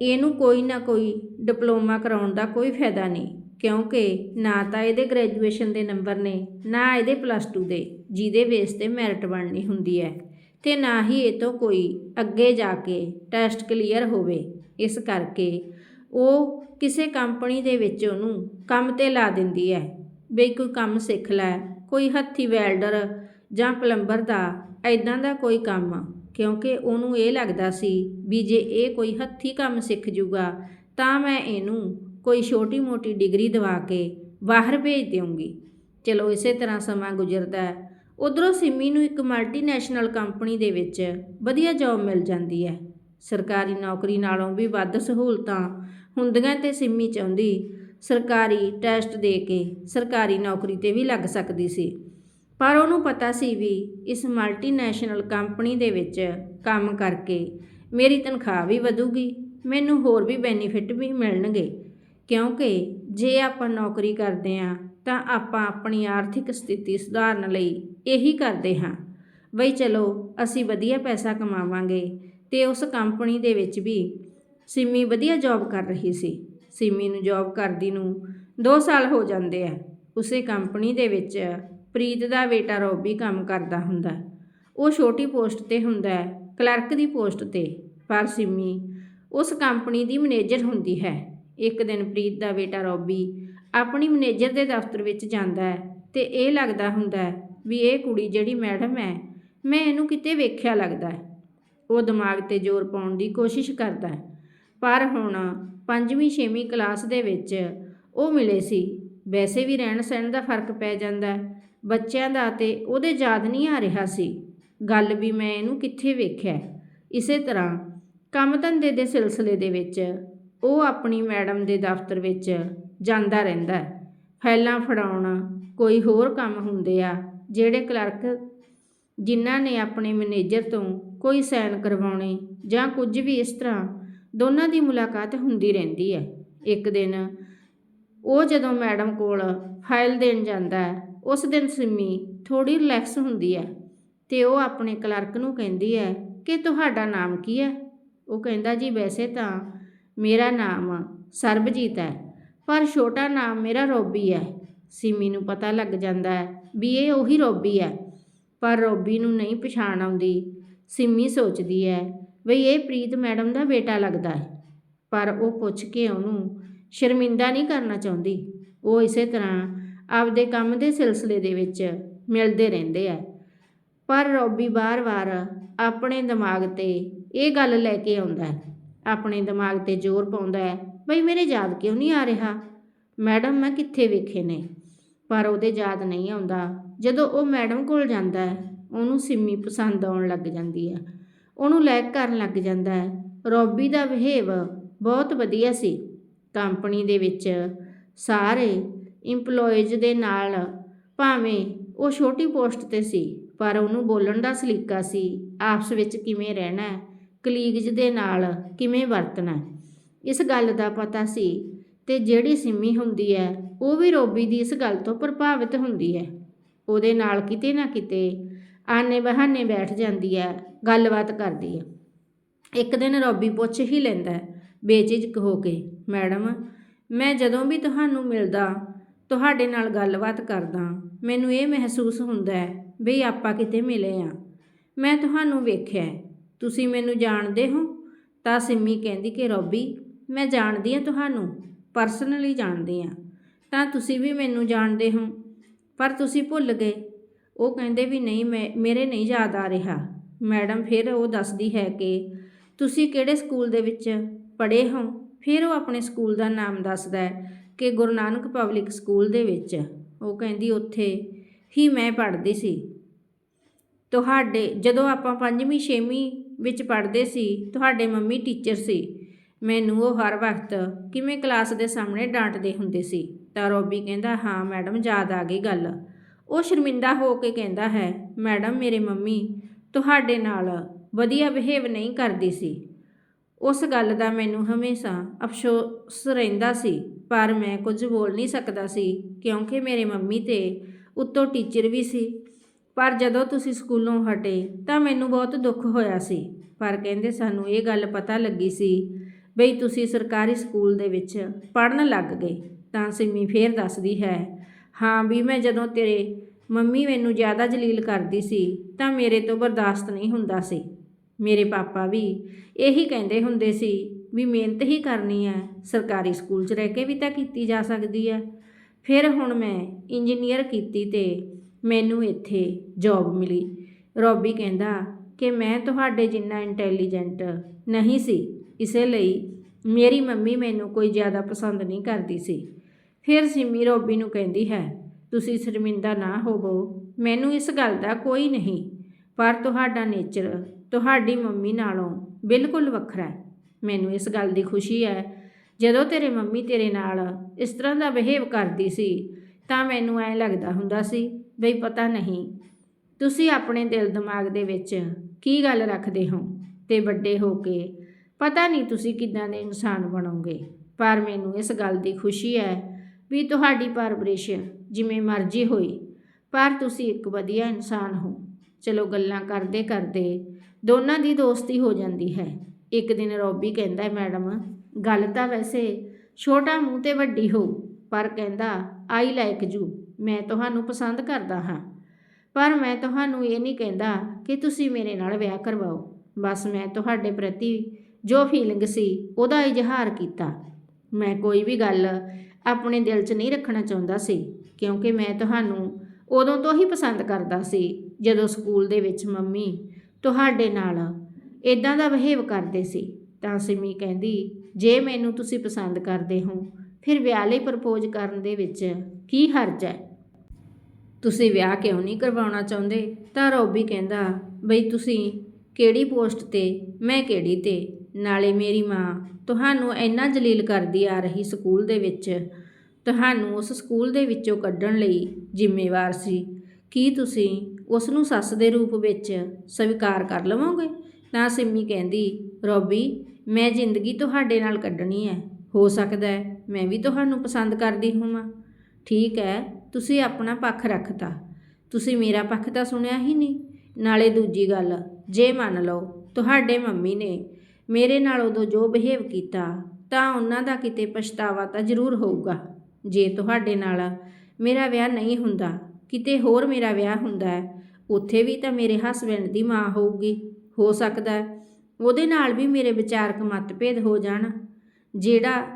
ਇਹਨੂੰ ਕੋਈ ਨਾ ਕੋਈ ਡਿਪਲੋਮਾ ਕਰਾਉਣ ਦਾ ਕੋਈ ਫਾਇਦਾ ਨਹੀਂ, ਕਿਉਂਕਿ ਨਾ ਤਾਂ ਇਹਦੇ ਗ੍ਰੈਜੂਏਸ਼ਨ ਦੇ ਨੰਬਰ ਨੇ, ਨਾ ਇਹਦੇ ਪਲੱਸ 2 ਦੇ, ਜਿਹਦੇ ਬੇਸ ਤੇ ਮੈਰਿਟ ਬਣਨੀ ਹੁੰਦੀ ਹੈ, ਤੇ ਨਾ ਹੀ ਇਹ ਤੋਂ ਕੋਈ ਅੱਗੇ ਜਾ ਕੇ ਟੈਸਟ ਕਲੀਅਰ ਹੋਵੇ। ਇਸ ਕਰਕੇ ਉਹ ਕਿਸੇ ਕੰਪਨੀ ਦੇ ਵਿੱਚ ਉਹਨੂੰ ਕੰਮ ਤੇ ਲਾ ਦਿੰਦੀ ਹੈ, ਬਈ ਕੋਈ ਕੰਮ ਸਿੱਖ ਲੈ, ਕੋਈ ਹੱਥੀ ਵੈਲਡਰ ਜਾਂ ਪਲੰਬਰ ਦਾ ਐਦਾਂ ਦਾ ਕੋਈ ਕੰਮ ਕਿਉਂਕਿ ਉਹਨੂੰ ਇਹ ਲੱਗਦਾ ਸੀ ਵੀ ਜੇ ਇਹ ਕੋਈ ਹੱਥੀ ਕੰਮ ਸਿੱਖ ਜੂਗਾ, ਤਾਂ ਮੈਂ ਇਹਨੂੰ ਕੋਈ ਛੋਟੀ-ਮੋਟੀ ਡਿਗਰੀ ਦਿਵਾ ਕੇ ਬਾਹਰ ਭੇਜ ਦੇਵਾਂਗੀ ਚਲੋ ਇਸੇ ਤਰ੍ਹਾਂ ਸਮਾਂ ਗੁਜ਼ਰਦਾ ਹੈ। ਉਧਰੋਂ ਸਿੰਮੀ ਨੂੰ ਇੱਕ ਮਲਟੀਨੈਸ਼ਨਲ ਕੰਪਨੀ ਦੇ ਵਿੱਚ ਵਧੀਆ ਜੌਬ ਮਿਲ ਜਾਂਦੀ ਹੈ। ਸਰਕਾਰੀ ਨੌਕਰੀ ਨਾਲੋਂ ਵੀ ਵੱਧ ਸਹੂਲਤਾਂ ਹੁੰਦੀਆਂ ਤੇ ਸਿੰਮੀ ਚਾਹੁੰਦੀ ਸਰਕਾਰੀ ਟੈਸਟ ਦੇ ਕੇ ਸਰਕਾਰੀ ਨੌਕਰੀ ਤੇ ਵੀ ਲੱਗ ਸਕਦੀ ਸੀ। ਪਰ ਉਹਨੂੰ ਪਤਾ ਸੀ ਵੀ ਇਸ ਮਲਟੀਨੈਸ਼ਨਲ ਕੰਪਨੀ ਦੇ ਵਿੱਚ ਕੰਮ ਕਰਕੇ ਮੇਰੀ ਤਨਖਾਹ ਵੀ ਵਧੂਗੀ, ਮੈਨੂੰ ਹੋਰ ਵੀ ਬੈਨੀਫਿਟ ਵੀ ਮਿਲਣਗੇ। ਕਿਉਂਕਿ ਜੇ ਆਪਾਂ ਨੌਕਰੀ ਕਰਦੇ ਹਾਂ, ਤਾਂ ਆਪਾਂ ਆਪਣੀ ਆਰਥਿਕ ਸਥਿਤੀ ਸੁਧਾਰਨ ਲਈ ਇਹੀ ਕਰਦੇ ਹਾਂ। ਬਈ ਚਲੋ, ਅਸੀਂ ਵਧੀਆ ਪੈਸਾ ਕਮਾਵਾਂਗੇ ਤੇ ਉਸ ਕੰਪਨੀ ਦੇ ਵਿੱਚ ਵੀ ਸਿੰਮੀ ਵਧੀਆ ਜੌਬ ਕਰ ਰਹੀ ਸੀ। ਸਿੰਮੀ ਨੂੰ ਜੌਬ ਕਰਦੀ ਨੂੰ 2 ਸਾਲ ਹੋ ਜਾਂਦੇ ਆ। ਉਸੇ ਕੰਪਨੀ ਦੇ ਵਿੱਚ ਪ੍ਰੀਤ ਦਾ ਬੇਟਾ ਰੋਬੀ ਕੰਮ ਕਰਦਾ ਹੁੰਦਾ ਉਹ ਛੋਟੀ ਪੋਸਟ ਤੇ ਹੁੰਦਾ ਕਲਰਕ ਦੀ ਪੋਸਟ ਤੇ। ਪਰ ਸਿੰਮੀ ਉਸ ਕੰਪਨੀ ਦੀ ਮੈਨੇਜਰ ਹੁੰਦੀ ਹੈ। ਇੱਕ ਦਿਨ ਪ੍ਰੀਤ ਦਾ ਬੇਟਾ ਰੋਬੀ ਆਪਣੀ ਮੈਨੇਜਰ ਦੇ ਦਫ਼ਤਰ ਵਿੱਚ ਜਾਂਦਾ ਹੈ ਤੇ ਇਹ ਲੱਗਦਾ ਹੁੰਦਾ ਵੀ ਇਹ ਕੁੜੀ ਜਿਹੜੀ ਮੈਡਮ ਹੈ, ਮੈਂ ਇਹਨੂੰ ਕਿਤੇ ਵੇਖਿਆ ਲੱਗਦਾ ਹੈ। ਉਹ ਦਿਮਾਗ ਤੇ ਜ਼ੋਰ ਪਾਉਣ ਦੀ ਕੋਸ਼ਿਸ਼ ਕਰਦਾ ਹੈ। ਪਰ ਹੁਣ ਪੰਜਵੀਂ, ਛੇਵੀਂ ਕਲਾਸ ਦੇ ਵਿੱਚ ਉਹ ਮਿਲੇ ਸੀ। ਵੈਸੇ ਵੀ ਰਹਿਣ ਸਹਿਣ ਦਾ ਫ਼ਰਕ ਪੈ ਜਾਂਦਾ ਬੱਚਿਆਂ ਦਾ ਤੇ ਉਹਦੇ ਯਾਦ ਨਹੀਂ ਆ ਰਿਹਾ ਸੀ। ਗੱਲ ਵੀ ਮੈਂ ਇਹਨੂੰ ਕਿੱਥੇ ਵੇਖਿਆ? ਇਸੇ ਤਰ੍ਹਾਂ ਕੰਮ ਧੰਦੇ ਦੇ ਸਿਲਸਿਲੇ ਦੇ ਵਿੱਚ ਉਹ ਆਪਣੀ ਮੈਡਮ ਦੇ ਦਫ਼ਤਰ ਵਿੱਚ ਜਾਂਦਾ ਰਹਿੰਦਾ ਹੈ। ਫਾਈਲਾਂ ਫੜਾਉਣ ਕੋਈ ਹੋਰ ਕੰਮ ਹੁੰਦੇ ਆ, ਜਿਹੜੇ ਕਲਰਕ ਜਿਨ੍ਹਾਂ ਨੇ ਆਪਣੇ ਮੈਨੇਜਰ ਤੋਂ ਕੋਈ ਸਾਈਨ ਕਰਵਾਉਣੇ ਜਾਂ ਕੁਝ ਵੀ ਇਸ ਤਰ੍ਹਾਂ ਦੋਨਾਂ ਦੀ ਮੁਲਾਕਾਤ ਹੁੰਦੀ ਰਹਿੰਦੀ ਹੈ। ਇੱਕ ਦਿਨ ਉਹ ਜਦੋਂ ਮੈਡਮ ਕੋਲ ਫਾਈਲ ਦੇਣ ਜਾਂਦਾ ਹੈ ਉਸ ਦਿਨ ਸਿੰਮੀ ਥੋੜੀ ਰਿਲੈਕਸ ਹੁੰਦੀ ਹੈ ਤੇ ਉਹ ਆਪਣੇ ਕਲਰਕ ਨੂੰ ਕਹਿੰਦੀ ਹੈ ਕਿ ਤੁਹਾਡਾ ਨਾਮ ਕੀ ਹੈ? ਉਹ ਕਹਿੰਦਾ, ਜੀ ਵੈਸੇ ਤਾਂ ਮੇਰਾ ਨਾਮ ਸਰਬਜੀਤ ਹੈ, ਪਰ ਛੋਟਾ ਨਾਮ ਮੇਰਾ ਰੋਬੀ ਹੈ। ਸਿੰਮੀ ਨੂੰ ਪਤਾ ਲੱਗ ਜਾਂਦਾ ਹੈ ਵੀ ਇਹ ਉਹੀ ਰੋਬੀ ਹੈ, ਪਰ ਰੋਬੀ ਨੂੰ ਨਹੀਂ ਪਛਾਣ ਆਉਂਦੀ। ਸਿੰਮੀ ਸੋਚਦੀ ਹੈ ਬਈ ਇਹ ਪ੍ਰੀਤ ਮੈਡਮ ਦਾ ਬੇਟਾ ਲੱਗਦਾ ਹੈ, ਪਰ ਉਹ ਪੁੱਛ ਕੇ ਉਹਨੂੰ ਸ਼ਰਮਿੰਦਾ ਨਹੀਂ ਕਰਨਾ ਚਾਹੁੰਦੀ। ਉਹ ਇਸੇ ਤਰ੍ਹਾਂ ਆਪਦੇ ਕੰਮ ਦੇ ਸਿਲਸਿਲੇ ਦੇ ਵਿੱਚ ਮਿਲਦੇ ਰਹਿੰਦੇ ਆ। ਪਰ ਰੋਬੀ ਬਾਰ-ਬਾਰ ਆਪਣੇ ਦਿਮਾਗ ਤੇ ਇਹ ਗੱਲ ਲੈ ਕੇ ਆਉਂਦਾ ਹੈ। ਆਪਣੇ ਦਿਮਾਗ ਤੇ ਜ਼ੋਰ ਪਾਉਂਦਾ ਹੈ, ਬਈ ਮੇਰੇ ਯਾਦ ਕਿਉਂ ਨਹੀਂ ਆ ਰਿਹਾ? ਮੈਡਮ, ਮੈਂ ਕਿੱਥੇ ਵੇਖੇ ਨੇ? ਪਰ ਉਹਦੇ ਯਾਦ ਨਹੀਂ ਆਉਂਦਾ। ਜਦੋਂ ਉਹ ਮੈਡਮ ਕੋਲ ਜਾਂਦਾ ਹੈ, ਉਹਨੂੰ ਸਿੰਮੀ ਪਸੰਦ ਆਉਣ ਲੱਗ ਜਾਂਦੀ ਹੈ। ਉਹਨੂੰ ਲਾਇਕ ਕਰਨ ਲੱਗ ਜਾਂਦਾ ਹੈ, ਰੋਬੀ ਦਾ ਬਿਹੇਵ ਬਹੁਤ ਵਧੀਆ ਸੀ। ਕੰਪਨੀ ਦੇ ਵਿੱਚ ਸਾਰੇ EMPLOYEES ਦੇ ਨਾਲ। ਭਾਵੇਂ ਉਹ ਛੋਟੀ ਪੋਸਟ ਤੇ ਸੀ ਪਰ ਉਹਨੂੰ ਬੋਲਣ ਦਾ ਸਲੀਕਾ ਸੀ ਆਪਸ ਵਿੱਚ ਕਿਵੇਂ ਰਹਿਣਾ ਕਲੀਗਜ਼ ਦੇ ਨਾਲ ਕਿਵੇਂ ਵਰਤਣਾ। ਇਸ ਗੱਲ ਦਾ ਪਤਾ ਸੀ ਤੇ ਜਿਹੜੀ ਸਿੰਮੀ ਹੁੰਦੀ ਹੈ ਉਹ ਵੀ ਰੋਬੀ ਦੀ ਇਸ ਗੱਲ ਤੋਂ ਪ੍ਰਭਾਵਿਤ ਹੁੰਦੀ ਹੈ। ਉਹਦੇ ਨਾਲ ਕਿਤੇ ਨਾ ਕਿਤੇ ਆਨੇ ਬਹਾਨੇ ਬੈਠ ਜਾਂਦੀ ਹੈ ਗੱਲਬਾਤ ਕਰਦੀ ਹੈ। ਇੱਕ ਦਿਨ ਰੋਬੀ ਪੁੱਛ ਹੀ ਲੈਂਦਾ ਹੈ, ਬੇਝਿਜਕ ਹੋ ਕੇ ਮੈਡਮ ਮੈਂ ਜਦੋਂ ਵੀ ਤੁਹਾਨੂੰ ਮਿਲਦਾ ਤੁਹਾਡੇ ਨਾਲ ਗੱਲਬਾਤ ਕਰਦਾ ਮੈਨੂੰ ਇਹ ਮਹਿਸੂਸ ਹੁੰਦਾ ਹੈ ਵੀ ਆਪਾਂ ਕਿਤੇ ਮਿਲੇ ਆ ਮੈਂ ਤੁਹਾਨੂੰ ਵੇਖਿਆ ਤੁਸੀਂ ਮੈਨੂੰ ਜਾਣਦੇ ਹੋ? ਤਾਂ ਸਿੰਮੀ ਕਹਿੰਦੀ ਕਿ ਰੋਬੀ, ਮੈਂ ਜਾਣਦੀ ਹਾਂ ਤੁਹਾਨੂੰ ਪਰਸਨਲੀ ਜਾਣਦੀ ਹਾਂ। ਤਾਂ ਤੁਸੀਂ ਵੀ ਮੈਨੂੰ ਜਾਣਦੇ ਹੋ? ਪਰ ਤੁਸੀਂ ਭੁੱਲ ਗਏ। ਉਹ ਕਹਿੰਦੇ ਵੀ ਨਹੀਂ, ਮੈਂ, ਮੇਰੇ ਨਹੀਂ ਯਾਦ ਆ ਰਿਹਾ। ਮੈਡਮ ਫਿਰ ਉਹ ਦੱਸਦੀ ਹੈ ਕਿ ਤੁਸੀਂ ਕਿਹੜੇ ਸਕੂਲ ਦੇ ਵਿੱਚ ਪੜ੍ਹੇ ਹੋ? ਫਿਰ ਉਹ ਆਪਣੇ ਸਕੂਲ ਦਾ ਨਾਮ ਦੱਸਦਾ ਹੈ। ਕਿ ਗੁਰੂ ਨਾਨਕ ਪਬਲਿਕ ਸਕੂਲ ਦੇ ਵਿੱਚ ਉਹ ਕਹਿੰਦੀ ਉੱਥੇ ਹੀ ਮੈਂ ਪੜ੍ਹਦੀ ਸੀ। ਤੁਹਾਡੇ ਜਦੋਂ ਆਪਾਂ ਪੰਜਵੀਂ, ਛੇਵੀਂ ਵਿੱਚ ਪੜ੍ਹਦੇ ਸੀ, ਤੁਹਾਡੇ ਮੰਮੀ ਟੀਚਰ ਸੀ। ਮੈਨੂੰ ਉਹ ਹਰ ਵਕਤ ਕਿਵੇਂ ਕਲਾਸ ਦੇ ਸਾਹਮਣੇ ਡਾਂਟਦੇ ਹੁੰਦੇ ਸੀ। ਤਾਂ ਰੋਬੀ ਕਹਿੰਦਾ, ਹਾਂ ਮੈਡਮ, ਯਾਦ ਆ ਗਈ ਗੱਲ। ਉਹ ਸ਼ਰਮਿੰਦਾ ਹੋ ਕੇ ਕਹਿੰਦਾ ਹੈ, ਮੈਡਮ, ਮੇਰੇ ਮੰਮੀ ਤੁਹਾਡੇ ਨਾਲ ਵਧੀਆ ਬਿਹੇਵ ਨਹੀਂ ਕਰਦੀ ਸੀ। ਉਸ ਗੱਲ ਦਾ ਮੈਨੂੰ ਹਮੇਸ਼ਾ ਅਫਸੋਸ ਰਹਿੰਦਾ ਸੀ। ਪਰ ਮੈਂ ਕੁਝ ਬੋਲ ਨਹੀਂ ਸਕਦਾ ਸੀ, ਕਿਉਂਕਿ ਮੇਰੇ ਮੰਮੀ ਤੇ ਉੱਤੋਂ ਟੀਚਰ ਵੀ ਸੀ। ਪਰ ਜਦੋਂ ਤੁਸੀਂ ਸਕੂਲੋਂ ਹਟੇ ਤਾਂ ਮੈਨੂੰ ਬਹੁਤ ਦੁੱਖ ਹੋਇਆ ਸੀ। ਪਰ ਕਹਿੰਦੇ ਸਾਨੂੰ ਇਹ ਗੱਲ ਪਤਾ ਲੱਗੀ ਸੀ ਬਈ ਤੁਸੀਂ ਸਰਕਾਰੀ ਸਕੂਲ ਦੇ ਵਿੱਚ ਪੜਨ ਲੱਗ ਗਏ, ਤਾਂ ਸਿੰਮੀ ਫੇਰ ਦੱਸਦੀ ਹੈ, ਹਾਂ ਵੀ ਮੈਂ ਜਦੋਂ ਤੇਰੇ ਮੰਮੀ ਮੈਨੂੰ ਜ਼ਿਆਦਾ ਜਲੀਲ ਕਰਦੀ ਸੀ ਤਾਂ ਮੇਰੇ ਤੋਂ ਬਰਦਾਸ਼ਤ ਨਹੀਂ ਹੁੰਦਾ ਸੀ। ਮੇਰੇ ਪਾਪਾ ਵੀ ਇਹੀ ਕਹਿੰਦੇ ਹੁੰਦੇ ਸੀ ਵੀ ਮਿਹਨਤ ਹੀ ਕਰਨੀ ਹੈ। ਸਰਕਾਰੀ ਸਕੂਲ 'ਚ ਰਹਿ ਕੇ ਵੀ ਤਾਂ ਕੀਤੀ ਜਾ ਸਕਦੀ ਹੈ। ਫਿਰ ਹੁਣ ਮੈਂ ਇੰਜੀਨੀਅਰ ਕੀਤੀ ਤੇ ਮੈਨੂੰ ਇੱਥੇ ਜੌਬ ਮਿਲੀ। ਰੋਬੀ ਕਹਿੰਦਾ ਕਿ ਮੈਂ ਤੁਹਾਡੇ ਜਿੰਨਾ ਇੰਟੈਲੀਜੈਂਟ ਨਹੀਂ ਸੀ, ਇਸੇ ਲਈ ਮੇਰੀ ਮੰਮੀ ਮੈਨੂੰ ਕੋਈ ਜ਼ਿਆਦਾ ਪਸੰਦ ਨਹੀਂ ਕਰਦੀ ਸੀ। ਫਿਰ ਸਿੰਮੀ ਰੋਬੀ ਨੂੰ ਕਹਿੰਦੀ ਹੈ, ਤੁਸੀਂ ਸ਼ਰਮਿੰਦਾ ਨਾ ਹੋਵੋ, ਮੈਨੂੰ ਇਸ ਗੱਲ ਦਾ ਕੋਈ ਨਹੀਂ, ਪਰ ਤੁਹਾਡਾ ਨੇਚਰ ਤੁਹਾਡੀ ਮੰਮੀ ਨਾਲੋਂ ਬਿਲਕੁਲ ਵੱਖਰਾ ਹੈ। ਮੈਨੂੰ ਇਸ ਗੱਲ ਦੀ ਖੁਸ਼ੀ ਹੈ। ਜਦੋਂ ਤੇਰੇ ਮੰਮੀ ਤੇਰੇ ਨਾਲ ਇਸ ਤਰ੍ਹਾਂ ਦਾ ਬਿਹੇਵ ਕਰਦੀ ਸੀ, ਤਾਂ ਮੈਨੂੰ ਐਂ ਲੱਗਦਾ ਹੁੰਦਾ ਸੀ ਬਈ ਪਤਾ ਨਹੀਂ, ਤੁਸੀਂ ਆਪਣੇ ਦਿਲ ਦਿਮਾਗ ਦੇ ਵਿੱਚ ਕੀ ਗੱਲ ਰੱਖਦੇ ਹੋ? ਤੇ ਵੱਡੇ ਹੋ ਕੇ, ਪਤਾ ਨਹੀਂ ਤੁਸੀਂ ਕਿੱਦਾਂ ਦੇ ਇਨਸਾਨ ਬਣੋਗੇ। ਪਰ ਮੈਨੂੰ ਇਸ ਗੱਲ ਦੀ ਖੁਸ਼ੀ ਹੈ ਵੀ ਤੁਹਾਡੀ ਪਰਵਰਿਸ਼ ਜਿਵੇਂ ਮਰਜ਼ੀ ਹੋਈ, ਪਰ ਤੁਸੀਂ ਇੱਕ ਵਧੀਆ ਇਨਸਾਨ ਹੋ। ਚਲੋ ਗੱਲਾਂ ਕਰਦੇ ਕਰਦੇ ਦੋਨਾਂ ਦੀ ਦੋਸਤੀ ਹੋ ਜਾਂਦੀ ਹੈ। ਇੱਕ ਦਿਨ ਰੋਬੀ ਕਹਿੰਦਾ, ਮੈਡਮ, ਗੱਲ ਤਾਂ ਵੈਸੇ ਛੋਟਾ ਮੂੰਹ ਤੇ ਵੱਡੀ ਹੋ, ਪਰ ਕਹਿੰਦਾ, ਆਈ ਲਾਈਕ ਯੂ, ਮੈਂ ਤੁਹਾਨੂੰ ਪਸੰਦ ਕਰਦਾ ਹਾਂ। ਪਰ ਮੈਂ ਤੁਹਾਨੂੰ ਇਹ ਨਹੀਂ ਕਹਿੰਦਾ ਕਿ ਤੁਸੀਂ ਮੇਰੇ ਨਾਲ ਵਿਆਹ ਕਰਵਾਓ। ਬਸ ਮੈਂ ਤੁਹਾਡੇ ਪ੍ਰਤੀ ਜੋ ਫੀਲਿੰਗ ਸੀ, ਉਹਦਾ ਇਜ਼ਹਾਰ ਕੀਤਾ। ਮੈਂ ਕੋਈ ਵੀ ਗੱਲ ਆਪਣੇ ਦਿਲ 'ਚ ਨਹੀਂ ਰੱਖਣਾ ਚਾਹੁੰਦਾ ਸੀ, ਕਿਉਂਕਿ ਮੈਂ ਤੁਹਾਨੂੰ ਉਦੋਂ ਤੋਂ ਹੀ ਪਸੰਦ ਕਰਦਾ ਸੀ, ਜਦੋਂ ਸਕੂਲ ਦੇ ਵਿੱਚ ਮੰਮੀ ਤੁਹਾਡੇ ਨਾਲ ਇਦਾਂ ਦਾ ਬਿਹੇਵ ਕਰਦੇ ਸੀ। ਤਾਂ ਸਿਮੀ ਕਹਿੰਦੀ, ਜੇ ਮੈਨੂੰ ਤੁਸੀਂ ਪਸੰਦ ਕਰਦੇ ਹੋ, ਫਿਰ ਵਿਆਹ ਲਈ ਪ੍ਰਪੋਜ਼ ਕਰਨ ਦੇ ਵਿੱਚ ਕੀ ਹਰਜ ਹੈ? ਤੁਸੀਂ ਵਿਆਹ ਕਿਉਂ ਨਹੀਂ ਕਰਵਾਉਣਾ ਚਾਹੁੰਦੇ? ਤਾਂ ਰੋਬੀ ਕਹਿੰਦਾ, ਬਈ ਤੁਸੀਂ ਕਿਹੜੀ ਪੋਸਟ ਤੇ, ਮੈਂ ਕਿਹੜੀ ਤੇ? ਨਾਲੇ ਮੇਰੀ ਮਾਂ ਤੁਹਾਨੂੰ ਇੰਨਾ ਜਲੀਲ ਕਰਦੀ ਆ ਰਹੀ ਸਕੂਲ ਦੇ ਵਿੱਚ। ਤੁਹਾਨੂੰ ਉਸ ਸਕੂਲ ਦੇ ਵਿੱਚੋਂ ਕੱਢਣ ਲਈ ਜ਼ਿੰਮੇਵਾਰ ਸੀ। ਕੀ ਤੁਸੀਂ ਉਸ ਨੂੰ ਸੱਸ ਦੇ ਰੂਪ ਵਿੱਚ ਸਵੀਕਾਰ ਕਰ ਲਵੋਗੇ? ਤਾਂ ਸਿੰਮੀ ਕਹਿੰਦੀ, ਰੋਬੀ, ਮੈਂ ਜ਼ਿੰਦਗੀ ਤੁਹਾਡੇ ਨਾਲ ਕੱਢਣੀ ਹੈ ਹੋ ਸਕਦਾ ਹੈ ਮੈਂ ਵੀ ਤੁਹਾਨੂੰ ਪਸੰਦ ਕਰਦੀ ਹੋਵਾਂ। ਠੀਕ ਹੈ ਤੁਸੀਂ ਆਪਣਾ ਪੱਖ ਰੱਖਤਾ। ਤੁਸੀਂ ਮੇਰਾ ਪੱਖ ਤਾਂ ਸੁਣਿਆ ਹੀ ਨਹੀਂ। ਨਾਲੇ ਦੂਜੀ ਗੱਲ, ਜੇ ਮੰਨ ਲਓ ਤੁਹਾਡੇ ਮੰਮੀ ਨੇ ਮੇਰੇ ਨਾਲ ਉਦੋਂ ਜੋ ਬਿਹੇਵ ਕੀਤਾ, ਤਾਂ ਉਹਨਾਂ ਦਾ ਕਿਤੇ ਪਛਤਾਵਾ ਤਾਂ ਜ਼ਰੂਰ ਹੋਊਗਾ। ਜੇ ਤੁਹਾਡੇ ਨਾਲ ਮੇਰਾ ਵਿਆਹ ਨਹੀਂ ਹੁੰਦਾ, ਕਿਤੇ ਹੋਰ ਮੇਰਾ ਵਿਆਹ ਹੁੰਦਾ, ਉੱਥੇ ਵੀ ਤਾਂ ਮੇਰੇ ਹਸਬੈਂਡ ਦੀ ਮਾਂ ਹੋਊਗੀ। ਹੋ ਸਕਦਾ ਉਹਦੇ ਨਾਲ ਵੀ ਮੇਰੇ ਵਿਚਾਰਕ ਮਤਭੇਦ ਹੋ ਜਾਣ। ਜਿਹੜਾ,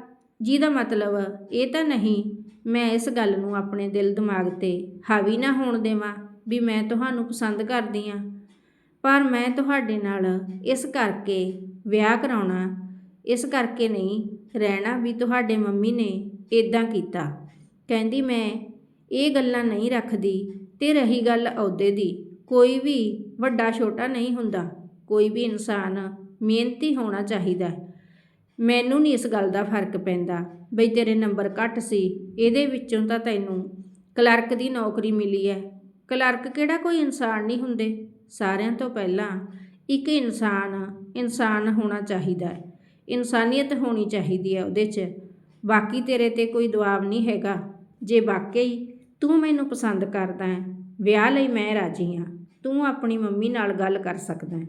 ਜਿਹਦਾ ਮਤਲਬ ਇਹ ਤਾਂ ਨਹੀਂ, ਮੈਂ ਇਸ ਗੱਲ ਨੂੰ ਆਪਣੇ ਦਿਲ ਦਿਮਾਗ ਤੇ ਹਾਵੀ ਨਾ ਹੋਣ ਦੇਵਾਂ ਵੀ ਮੈਂ ਤੁਹਾਨੂੰ ਪਸੰਦ ਕਰਦੀ ਆ ਪਰ ਮੈਂ ਤੁਹਾਡੇ ਨਾਲ ਇਸ ਕਰਕੇ ਵਿਆਹ ਕਰਾਉਣਾ, ਇਸ ਕਰਕੇ ਨਹੀਂ, ਰਹਿਣਾ ਵੀ ਤੁਹਾਡੇ ਮੰਮੀ ਨੇ ਇਦਾਂ ਕੀਤਾ। ਕਹਿੰਦੀ, ਮੈਂ ਇਹ ਗੱਲਾਂ ਨਹੀਂ ਰੱਖਦੀ ਤੇ ਰਹੀ ਗੱਲ ਅਹੁਦੇ ਦੀ। ਕੋਈ ਵੀ ਵੱਡਾ ਛੋਟਾ ਨਹੀਂ ਹੁੰਦਾ। ਕੋਈ ਵੀ ਇਨਸਾਨ ਮਿਹਨਤੀ ਹੋਣਾ ਚਾਹੀਦਾ ਮੈਨੂੰ ਨਹੀਂ ਇਸ ਗੱਲ ਦਾ ਫ਼ਰਕ ਪੈਂਦਾ ਬਈ ਤੇਰੇ ਨੰਬਰ ਘੱਟ ਸੀ, ਇਹਦੇ ਵਿੱਚੋਂ ਤਾਂ ਤੈਨੂੰ ਕਲਰਕ ਦੀ ਨੌਕਰੀ ਮਿਲੀ ਹੈ। ਕਲਰਕ ਕਿਹੜਾ ਕੋਈ ਇਨਸਾਨ ਨਹੀਂ ਹੁੰਦੇ? ਸਾਰਿਆਂ ਤੋਂ ਪਹਿਲਾਂ ਇੱਕ ਇਨਸਾਨ ਇਨਸਾਨ ਹੋਣਾ ਚਾਹੀਦਾ ਹੈ। ਇਨਸਾਨੀਅਤ ਹੋਣੀ ਚਾਹੀਦੀ ਹੈ ਉਹਦੇ 'ਚ। ਬਾਕੀ ਤੇਰੇ ਤੇ ਕੋਈ ਦਬਾਅ ਨਹੀਂ ਹੈਗਾ। ਜੇ ਵਾਕਈ ਤੂੰ ਮੈਨੂੰ ਪਸੰਦ ਕਰਦਾ ਹੈ, ਵਿਆਹ ਲਈ ਮੈਂ ਰਾਜੀ ਹਾਂ। ਤੂੰ ਆਪਣੀ ਮੰਮੀ ਨਾਲ ਗੱਲ ਕਰ ਸਕਦਾ ਹੈ।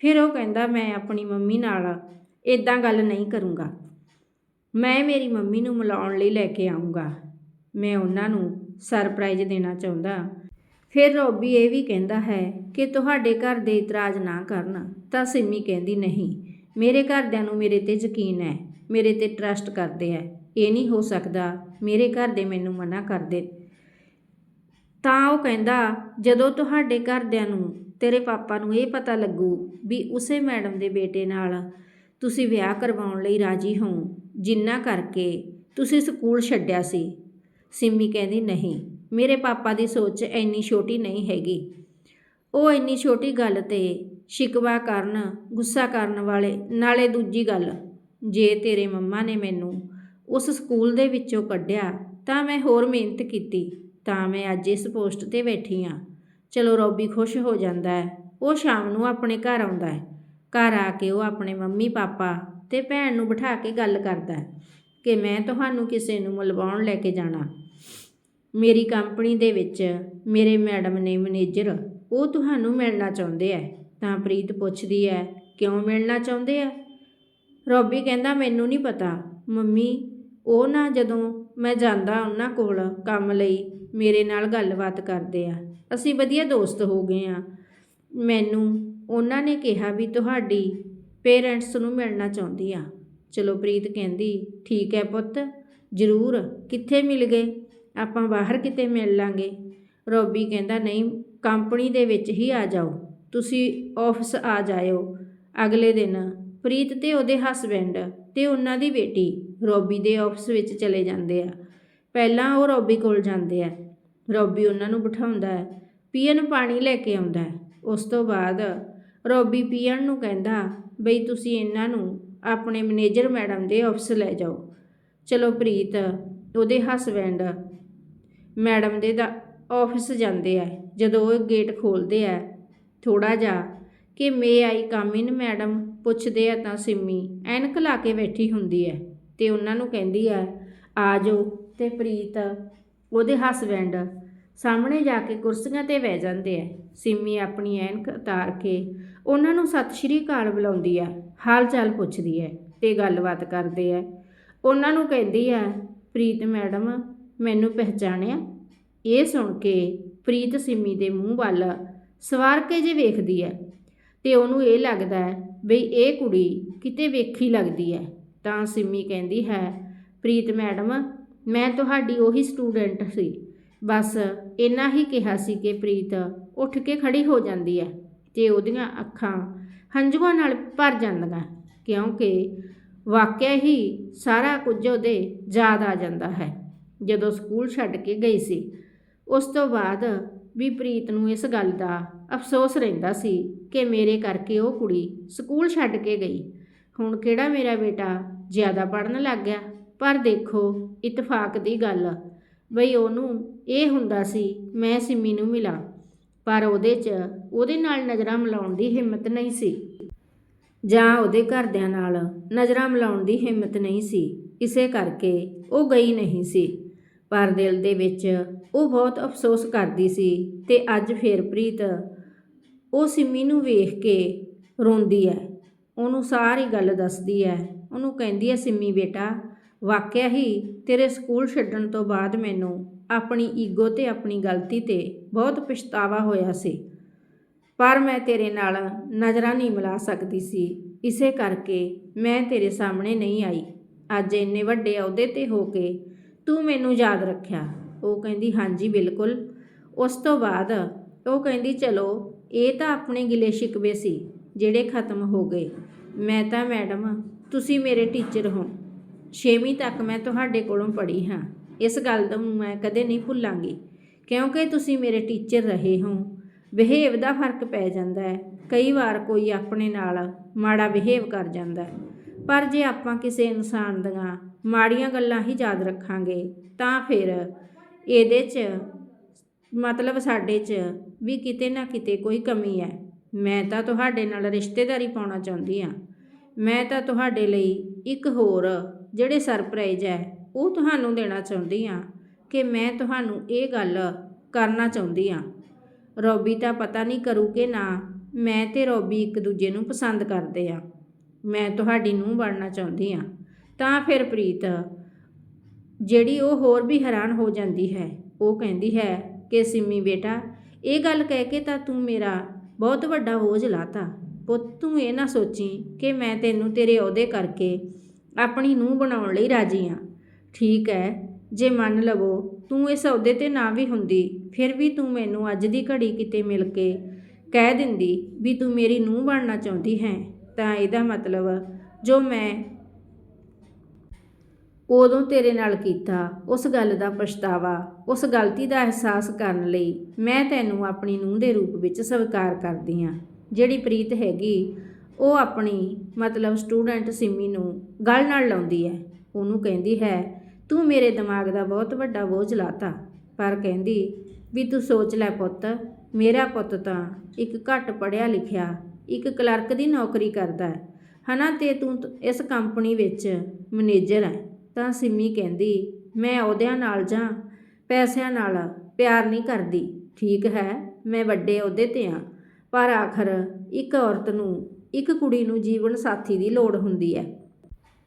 ਫਿਰ ਉਹ ਕਹਿੰਦਾ, ਮੈਂ ਆਪਣੀ ਮੰਮੀ ਨਾਲ ਇਦਾਂ ਗੱਲ ਨਹੀਂ ਕਰੂੰਗਾ। ਮੈਂ ਮੇਰੀ ਮੰਮੀ ਨੂੰ ਮਿਲਾਉਣ ਲਈ ਲੈ ਕੇ ਆਉਂਗਾ ਮੈਂ ਉਹਨਾਂ ਨੂੰ ਸਰਪ੍ਰਾਈਜ਼ ਦੇਣਾ ਚਾਹੁੰਦਾ। ਫਿਰ ਰੋਬੀ ਇਹ ਵੀ ਕਹਿੰਦਾ ਹੈ ਕਿ ਤੁਹਾਡੇ ਘਰ ਦੇ ਇਤਰਾਜ਼ ਨਾ ਕਰਨ, ਤਾਂ ਸਿੰਮੀ ਕਹਿੰਦੀ, ਨਹੀਂ, ਮੇਰੇ ਘਰਦਿਆਂ ਨੂੰ ਮੇਰੇ ਤੇ ਯਕੀਨ ਹੈ, ਮੇਰੇ ਤੇ ਟਰਸਟ ਕਰਦੇ ਹੈ। ਇਹ ਨਹੀਂ ਹੋ ਸਕਦਾ, ਮੇਰੇ ਘਰ ਦੇ ਮੈਨੂੰ ਮਨਾ ਕਰਦੇ ਤਾਂ ਉਹ ਕਹਿੰਦਾ, ਜਦੋਂ ਤੁਹਾਡੇ ਘਰਦਿਆਂ ਨੂੰ ਤੇਰੇ ਪਾਪਾ ਨੂੰ ਇਹ ਪਤਾ ਲੱਗੂ ਵੀ ਉਸੇ ਮੈਡਮ ਦੇ ਬੇਟੇ ਨਾਲ ਤੁਸੀਂ ਵਿਆਹ ਕਰਵਾਉਣ ਲਈ ਰਾਜੀ ਹੋ। ਜਿੰਨਾ ਕਰਕੇ ਤੁਸੀਂ ਸਕੂਲ ਛੱਡਿਆ ਸੀ। ਸਿੰਮੀ ਕਹਿੰਦੀ, ਨਹੀਂ, ਮੇਰੇ ਪਾਪਾ ਦੀ ਸੋਚ ਇੰਨੀ ਛੋਟੀ ਨਹੀਂ ਹੈਗੀ। ਉਹ ਇੰਨੀ ਛੋਟੀ ਗੱਲ ਤੇ ਸ਼ਿਕਵਾ ਕਰਨ, ਗੁੱਸਾ ਕਰਨ ਵਾਲੇ, ਨਾਲੇ ਦੂਜੀ ਗੱਲ, ਜੇ ਤੇਰੇ ਮੰਮਾ ਨੇ ਮੈਨੂੰ ਉਸ ਸਕੂਲ ਦੇ ਵਿੱਚੋਂ ਕੱਢਿਆ ਤਾਂ ਮੈਂ ਹੋਰ ਮਿਹਨਤ ਕੀਤੀ, ਤਾਂ ਮੈਂ ਅੱਜ ਇਸ ਪੋਸਟ ਤੇ ਬੈਠੀ ਆ। ਚਲੋ ਰੋਬੀ ਖੁਸ਼ ਹੋ ਜਾਂਦਾ ਹੈ। ਉਹ ਸ਼ਾਮ ਨੂੰ ਆਪਣੇ ਘਰ ਆਉਂਦਾ ਹੈ। ਘਰ ਆ ਕੇ ਉਹ ਆਪਣੇ ਮੰਮੀ, ਪਾਪਾ ਤੇ ਭੈਣ ਨੂੰ ਬਿਠਾ ਕੇ ਗੱਲ ਕਰਦਾ ਹੈ ਕਿ ਮੈਂ ਤੁਹਾਨੂੰ ਕਿਸੇ ਨੂੰ ਮਿਲਵਾਉਣ ਲੈ ਕੇ ਜਾਣਾ। ਮੇਰੀ ਕੰਪਨੀ ਦੇ ਵਿੱਚ ਮੇਰੇ ਮੈਡਮ ਨੇ ਮੈਨੇਜਰ ਉਹ ਤੁਹਾਨੂੰ ਮਿਲਣਾ ਚਾਹੁੰਦੇ ਐ ਤਾਂ ਪ੍ਰੀਤ ਪੁੱਛਦੀ ਐ ਕਿਉਂ ਮਿਲਣਾ ਚਾਹੁੰਦੇ ਐ ਰੋਬੀ ਕਹਿੰਦਾ, ਮੈਨੂੰ ਨਹੀਂ ਪਤਾ। ਮੰਮੀ, ਉਹ ਨਾ ਜਦੋਂ ਮੈਂ ਜਾਂਦਾ ਉਹਨਾਂ ਕੋਲ ਕੰਮ ਲਈ ਮੇਰੇ ਨਾਲ ਗੱਲਬਾਤ ਕਰਦੇ ਆ। ਅਸੀਂ ਵਧੀਆ ਦੋਸਤ ਹੋ ਗਏ ਆ। ਮੈਨੂੰ ਉਹਨਾਂ ਨੇ ਕਿਹਾ ਵੀ ਤੁਹਾਡੀ ਪੇਰੈਂਟਸ ਨੂੰ ਮਿਲਣਾ ਚਾਹੁੰਦੀ ਆ। ਚਲੋ ਪ੍ਰੀਤ ਕਹਿੰਦੀ, ਠੀਕ ਹੈ ਪੁੱਤ, ਜ਼ਰੂਰ। ਕਿੱਥੇ ਮਿਲ ਗਏ? ਆਪਾਂ ਬਾਹਰ ਕਿਤੇ ਮਿਲ ਲਾਂਗੇ। ਰੋਬੀ ਕਹਿੰਦਾ, ਨਹੀਂ, ਕੰਪਨੀ ਦੇ ਵਿੱਚ ਹੀ ਆ ਜਾਓ। ਤੁਸੀਂ ਆਫਿਸ ਆ ਜਾਇਓ ਅਗਲੇ ਦਿਨ। ਪ੍ਰੀਤ ਤੇ ਉਹਦੇ ਹਸਬੈਂਡ ਤੇ ਉਹਨਾਂ ਦੀ ਬੇਟੀ ਰੋਬੀ ਦੇ ਆਫਿਸ ਵਿੱਚ ਚਲੇ ਜਾਂਦੇ ਆ। ਪਹਿਲਾਂ ਉਹ ਰੋਬੀ ਕੋਲ ਜਾਂਦੇ ਆ। ਰੋਬੀ ਉਹਨਾਂ ਨੂੰ ਬਿਠਾਉਂਦਾ ਹੈ ਪੀਣ ਪਾਣੀ ਲੈ ਕੇ ਆਉਂਦਾ ਹੈ। ਉਸ ਤੋਂ ਬਾਅਦ ਰੋਬੀ ਪੀਣ ਨੂੰ ਕਹਿੰਦਾ, ਬਈ ਤੁਸੀਂ ਇਹਨਾਂ ਨੂੰ ਆਪਣੇ ਮੈਨੇਜਰ ਮੈਡਮ ਦੇ ਆਫਿਸ ਲੈ ਜਾਓ। ਚਲੋ ਪ੍ਰੀਤ, ਉਹਦੇ ਹਸਬੈਂਡ ਮੈਡਮ ਦੇ ਦਾ ਆਫਿਸ ਜਾਂਦੇ ਆ। ਜਦੋਂ ਉਹ ਗੇਟ ਖੋਲਦੇ ਆ ਥੋੜਾ ਜਿਹਾ ਕਿ ਮੇ ਆਈ ਕਮ ਇਨ ਮੈਡਮ? ਪੁੱਛਦੇ ਆ ਤਾਂ ਸਿੰਮੀ ਐਨਕ ਲਾ ਕੇ ਬੈਠੀ ਹੁੰਦੀ ਹੈ ਤੇ ਉਹਨਾਂ ਨੂੰ ਕਹਿੰਦੀ ਆ ਆ ਜਾਓ। ਤੇ ਪ੍ਰੀਤ ਉਹਦੇ ਹਸਬੈਂਡ ਸਾਹਮਣੇ ਜਾ ਕੇ ਕੁਰਸੀਆਂ ਤੇ ਬਹਿ ਜਾਂਦੇ ਆ। ਸਿੰਮੀ ਆਪਣੀ ਐਨਕ ਉਤਾਰ ਕੇ ਉਹਨਾਂ ਨੂੰ ਸਤਿ ਸ਼੍ਰੀ ਅਕਾਲ ਬੁਲਾਉਂਦੀ ਆ, ਹਾਲ ਚਾਲ ਪੁੱਛਦੀ ਹੈ ਤੇ ਗੱਲਬਾਤ ਕਰਦੇ ਆ। ਉਹਨਾਂ ਨੂੰ ਕਹਿੰਦੀ ਆ, ਪ੍ਰੀਤ ਮੈਡਮ, ਮੈਨੂੰ ਪਹਿਚਾਣਿਆ। ਇਹ ਸੁਣ ਕੇ ਪ੍ਰੀਤ ਸਿੰਮੀ ਦੇ ਮੂੰਹ ਵੱਲ ਸਵਾਰ ਕੇ ਜੇ ਵੇਖਦੀ ਹੈ ਤੇ ਉਹਨੂੰ ਇਹ ਲੱਗਦਾ ਹੈ ਬਈ ਇਹ ਕੁੜੀ ਕਿਤੇ ਵੇਖੀ ਲੱਗਦੀ ਹੈ ਤਾਂ ਸਿੰਮੀ ਕਹਿੰਦੀ ਹੈ, ਪ੍ਰੀਤ ਮੈਡਮ ਮੈਂ ਤੁਹਾਡੀ ਉਹੀ ਸਟੂਡੈਂਟ ਸੀ। ਬਸ ਇੰਨਾ ਹੀ ਕਿਹਾ ਸੀ ਕਿ ਪ੍ਰੀਤ ਉੱਠ ਕੇ ਖੜੀ ਹੋ ਜਾਂਦੀ ਹੈ ਤੇ ਉਹਦੀਆਂ ਅੱਖਾਂ ਹੰਝੂਆਂ ਨਾਲ ਭਰ ਜਾਂਦੀਆਂ, ਕਿਉਂਕਿ ਵਾਕਿਆ ਹੀ ਸਾਰਾ ਕੁਝ ਉਹਦੇ ਯਾਦ ਆ ਜਾਂਦਾ ਹੈ। ਜਦੋਂ ਸਕੂਲ ਛੱਡ ਕੇ ਗਈ ਸੀ, ਉਸ ਤੋਂ ਬਾਅਦ ਵੀ ਪ੍ਰੀਤ ਨੂੰ ਇਸ ਗੱਲ ਦਾ ਅਫਸੋਸ ਰਹਿੰਦਾ ਸੀ ਕਿ ਮੇਰੇ ਕਰਕੇ ਉਹ ਕੁੜੀ ਸਕੂਲ ਛੱਡ ਕੇ ਗਈ। ਹੁਣ ਕਿਹੜਾ ਮੇਰਾ ਬੇਟਾ ਜ਼ਿਆਦਾ ਪੜਨ ਲੱਗ ਗਿਆ? ਪਰ ਦੇਖੋ, ਇਤਫਾਕ ਦੀ ਗੱਲ। ਬਈ ਉਹਨੂੰ ਇਹ ਹੁੰਦਾ ਸੀ, ਮੈਂ ਸਿੰਮੀ ਨੂੰ ਮਿਲਾਂ। ਪਰ ਉਹਦੇ 'ਚ ਉਹਦੇ ਨਾਲ ਨਜ਼ਰਾਂ ਮਿਲਾਉਣ ਦੀ ਹਿੰਮਤ ਨਹੀਂ ਸੀ। ਜਾਂ ਉਹਦੇ ਘਰਦਿਆਂ ਨਾਲ ਨਜ਼ਰਾਂ ਮਿਲਾਉਣ ਦੀ ਹਿੰਮਤ ਨਹੀਂ ਸੀ। ਇਸੇ ਕਰਕੇ ਉਹ ਗਈ ਨਹੀਂ ਸੀ। ਪਰ ਦਿਲ ਦੇ ਵਿੱਚ ਉਹ ਬਹੁਤ ਅਫਸੋਸ ਕਰਦੀ ਸੀ ਤੇ ਅੱਜ ਫੇਰ ਪ੍ਰੀਤ ਉਹ ਸਿੰਮੀ ਨੂੰ ਵੇਖ ਕੇ ਰੋਂਦੀ ਹੈ ਉਹਨੂੰ ਸਾਰੀ ਗੱਲ ਦੱਸਦੀ ਹੈ ਉਹਨੂੰ ਕਹਿੰਦੀ ਹੈ ਸਿੰਮੀ ਬੇਟਾ ਵਾਕਿਆ ਹੀ ਤੇਰੇ ਸਕੂਲ ਛੱਡਣ ਤੋਂ ਬਾਅਦ ਮੈਨੂੰ ਆਪਣੀ ਈਗੋ ਤੇ ਆਪਣੀ ਗਲਤੀ ਤੇ ਬਹੁਤ ਪਛਤਾਵਾ ਹੋਇਆ ਸੀ। ਪਰ ਮੈਂ ਤੇਰੇ ਨਾਲ ਨਜ਼ਰਾਂ ਨਹੀਂ ਮਿਲਾ ਸਕਦੀ ਸੀ। ਇਸੇ ਕਰਕੇ ਮੈਂ ਤੇਰੇ ਸਾਹਮਣੇ ਨਹੀਂ ਆਈ। ਅੱਜ ਇੰਨੇ ਵੱਡੇ ਅਹੁਦੇ ਤੇ ਹੋ ਕੇ ਤੂੰ ਮੈਨੂੰ ਯਾਦ ਰੱਖਿਆ। ਉਹ ਕਹਿੰਦੀ, ਹਾਂਜੀ, ਬਿਲਕੁਲ। ਉਸ ਤੋਂ ਬਾਅਦ ਉਹ ਕਹਿੰਦੀ, ਚਲੋ, ਇਹ ਤਾਂ ਆਪਣੇ ਗਿਲੇ ਸ਼ਿਕਵੇ ਸੀ, ਜਿਹੜੇ ਖਤਮ ਹੋ ਗਏ। ਮੈਂ ਤਾਂ, ਮੈਡਮ, ਤੁਸੀਂ ਮੇਰੇ ਟੀਚਰ ਹੋ। ਛੇਵੀਂ ਤੱਕ ਮੈਂ ਤੁਹਾਡੇ ਕੋਲੋਂ ਪੜ੍ਹੀ ਹਾਂ। ਇਸ ਗੱਲ ਨੂੰ ਮੈਂ ਕਦੇ ਨਹੀਂ ਭੁੱਲਾਂਗੀ। ਕਿਉਂਕਿ ਤੁਸੀਂ ਮੇਰੇ ਟੀਚਰ ਰਹੇ ਹੋ। ਬਿਹੇਵ ਦਾ ਫ਼ਰਕ ਪੈ ਜਾਂਦਾ ਹੈ। ਕਈ ਵਾਰ ਕੋਈ ਆਪਣੇ ਨਾਲ ਮਾੜਾ ਬਿਹੇਵ ਕਰ ਜਾਂਦਾ ਹੈ। ਪਰ ਜੇ ਆਪਾਂ ਕਿਸੇ ਇਨਸਾਨ ਦੀਆਂ ਮਾੜੀਆਂ ਗੱਲਾਂ ਹੀ ਯਾਦ ਰੱਖਾਂਗੇ, ਤਾਂ ਫਿਰ ਇਹਦੇ 'ਚ ਮਤਲਬ ਸਾਡੇ 'ਚ ਵੀ ਕਿਤੇ ਨਾ ਕਿਤੇ ਕੋਈ ਕਮੀ ਹੈ। ਮੈਂ ਤਾਂ ਤੁਹਾਡੇ ਨਾਲ ਰਿਸ਼ਤੇਦਾਰੀ ਪਾਉਣਾ ਚਾਹੁੰਦੀ ਹਾਂ। ਮੈਂ ਤਾਂ ਤੁਹਾਡੇ ਲਈ ਇੱਕ ਹੋਰ ਜਿਹੜੇ ਸਰਪ੍ਰਾਈਜ਼ ਹੈ, ਉਹ ਤੁਹਾਨੂੰ ਦੇਣਾ ਚਾਹੁੰਦੀ ਹਾਂ ਕਿ ਮੈਂ ਤੁਹਾਨੂੰ ਇਹ ਗੱਲ ਕਰਨਾ ਚਾਹੁੰਦੀ ਹਾਂ। ਰੋਬੀ ਤਾਂ ਪਤਾ ਨਹੀਂ ਕਰੂ ਕਿ ਨਾ, ਮੈਂ ਤੇ ਰੋਬੀ ਇੱਕ ਦੂਜੇ ਨੂੰ ਪਸੰਦ ਕਰਦੇ ਆ ਮੈਂ ਤੁਹਾਡੀ ਨੂੰਹ ਬਣਨਾ ਚਾਹੁੰਦੀ ਆ ਤਾਂ ਫਿਰ ਪ੍ਰੀਤ, ਜਿਹੜੀ ਉਹ ਹੋਰ ਵੀ ਹੈਰਾਨ ਹੋ ਜਾਂਦੀ ਹੈ, ਉਹ ਕਹਿੰਦੀ ਹੈ ਕਿ ਸਿੰਮੀ ਬੇਟਾ, ਇਹ ਗੱਲ ਕਹਿ ਕੇ ਤਾਂ ਤੂੰ ਮੇਰਾ ਬਹੁਤ ਵੱਡਾ ਬੋਝ ਲਾਤਾ। ਪੁੱਤ, ਤੂੰ ਇਹ ਨਾ ਸੋਚੀ ਕਿ ਮੈਂ ਤੈਨੂੰ ਤੇਰੇ ਅਹੁਦੇ ਕਰਕੇ ਆਪਣੀ ਨੂੰਹ ਬਣਾਉਣ ਲਈ ਰਾਜੀ ਹਾਂ ਠੀਕ ਹੈ ਜੇ ਮੰਨ ਲਵੋ ਤੂੰ ਇਸ ਅਹੁਦੇ ਤੇ ਨਾ ਵੀ ਹੁੰਦੀ, ਫਿਰ ਵੀ ਤੂੰ ਮੈਨੂੰ ਅੱਜ ਦੀ ਘੜੀ ਕਿਤੇ ਮਿਲ ਕੇ ਕਹਿ ਦਿੰਦੀ ਵੀ ਤੂੰ ਮੇਰੀ ਨੂੰਹ ਬਣਨਾ ਚਾਹੁੰਦੀ ਹੈ। ਤਾਂ ਇਹਦਾ ਮਤਲਬ ਜੋ ਮੈਂ ਉਦੋਂ ਤੇਰੇ ਨਾਲ ਕੀਤਾ, ਉਸ ਗੱਲ ਦਾ ਪਛਤਾਵਾ, ਉਸ ਗਲਤੀ ਦਾ ਅਹਿਸਾਸ ਕਰਨ ਲਈ ਮੈਂ ਤੈਨੂੰ ਆਪਣੀ ਨੂੰਹ ਦੇ ਰੂਪ ਵਿੱਚ ਸਵੀਕਾਰ ਕਰਦੀ ਹਾਂ ਜਿਹੜੀ ਪ੍ਰੀਤ ਹੈਗੀ ਉਹ ਆਪਣੀ ਮਤਲਬ ਸਟੂਡੈਂਟ ਸਿੰਮੀ ਨੂੰ ਗਲ ਨਾਲ ਲਾਉਂਦੀ ਹੈ। ਉਹਨੂੰ ਕਹਿੰਦੀ ਹੈ, ਤੂੰ ਮੇਰੇ ਦਿਮਾਗ ਦਾ ਬਹੁਤ ਵੱਡਾ ਬੋਝ ਲਾਤਾ। ਪਰ ਕਹਿੰਦੀ, ਵੀ ਤੂੰ ਸੋਚ ਲੈ ਪੁੱਤ, ਮੇਰਾ ਪੁੱਤ ਤਾਂ ਇੱਕ ਘੱਟ ਪੜਿਆ ਲਿਖਿਆ, ਇੱਕ ਕਲਰਕ ਦੀ ਨੌਕਰੀ ਕਰਦਾ ਹੈ। ਹਨਾ, ਤੇ ਤੂੰ ਇਸ ਕੰਪਨੀ ਵਿੱਚ ਮੈਨੇਜਰ ਹੈ। ਤਾਂ ਸਿੰਮੀ ਕਹਿੰਦੀ, ਮੈਂ ਅਹੁਦਿਆਂ ਨਾਲ ਜਾਂ ਪੈਸਿਆਂ ਨਾਲ ਪਿਆਰ ਨਹੀਂ ਕਰਦੀ। ਠੀਕ ਹੈ, ਮੈਂ ਵੱਡੇ ਅਹੁਦੇ ਤੇ ਆ ਪਰ ਆਖਰ ਇੱਕ ਔਰਤ ਨੂੰ ਇੱਕ ਕੁੜੀ ਨੂੰ ਜੀਵਨ ਸਾਥੀ ਦੀ ਲੋੜ ਹੁੰਦੀ ਹੈ।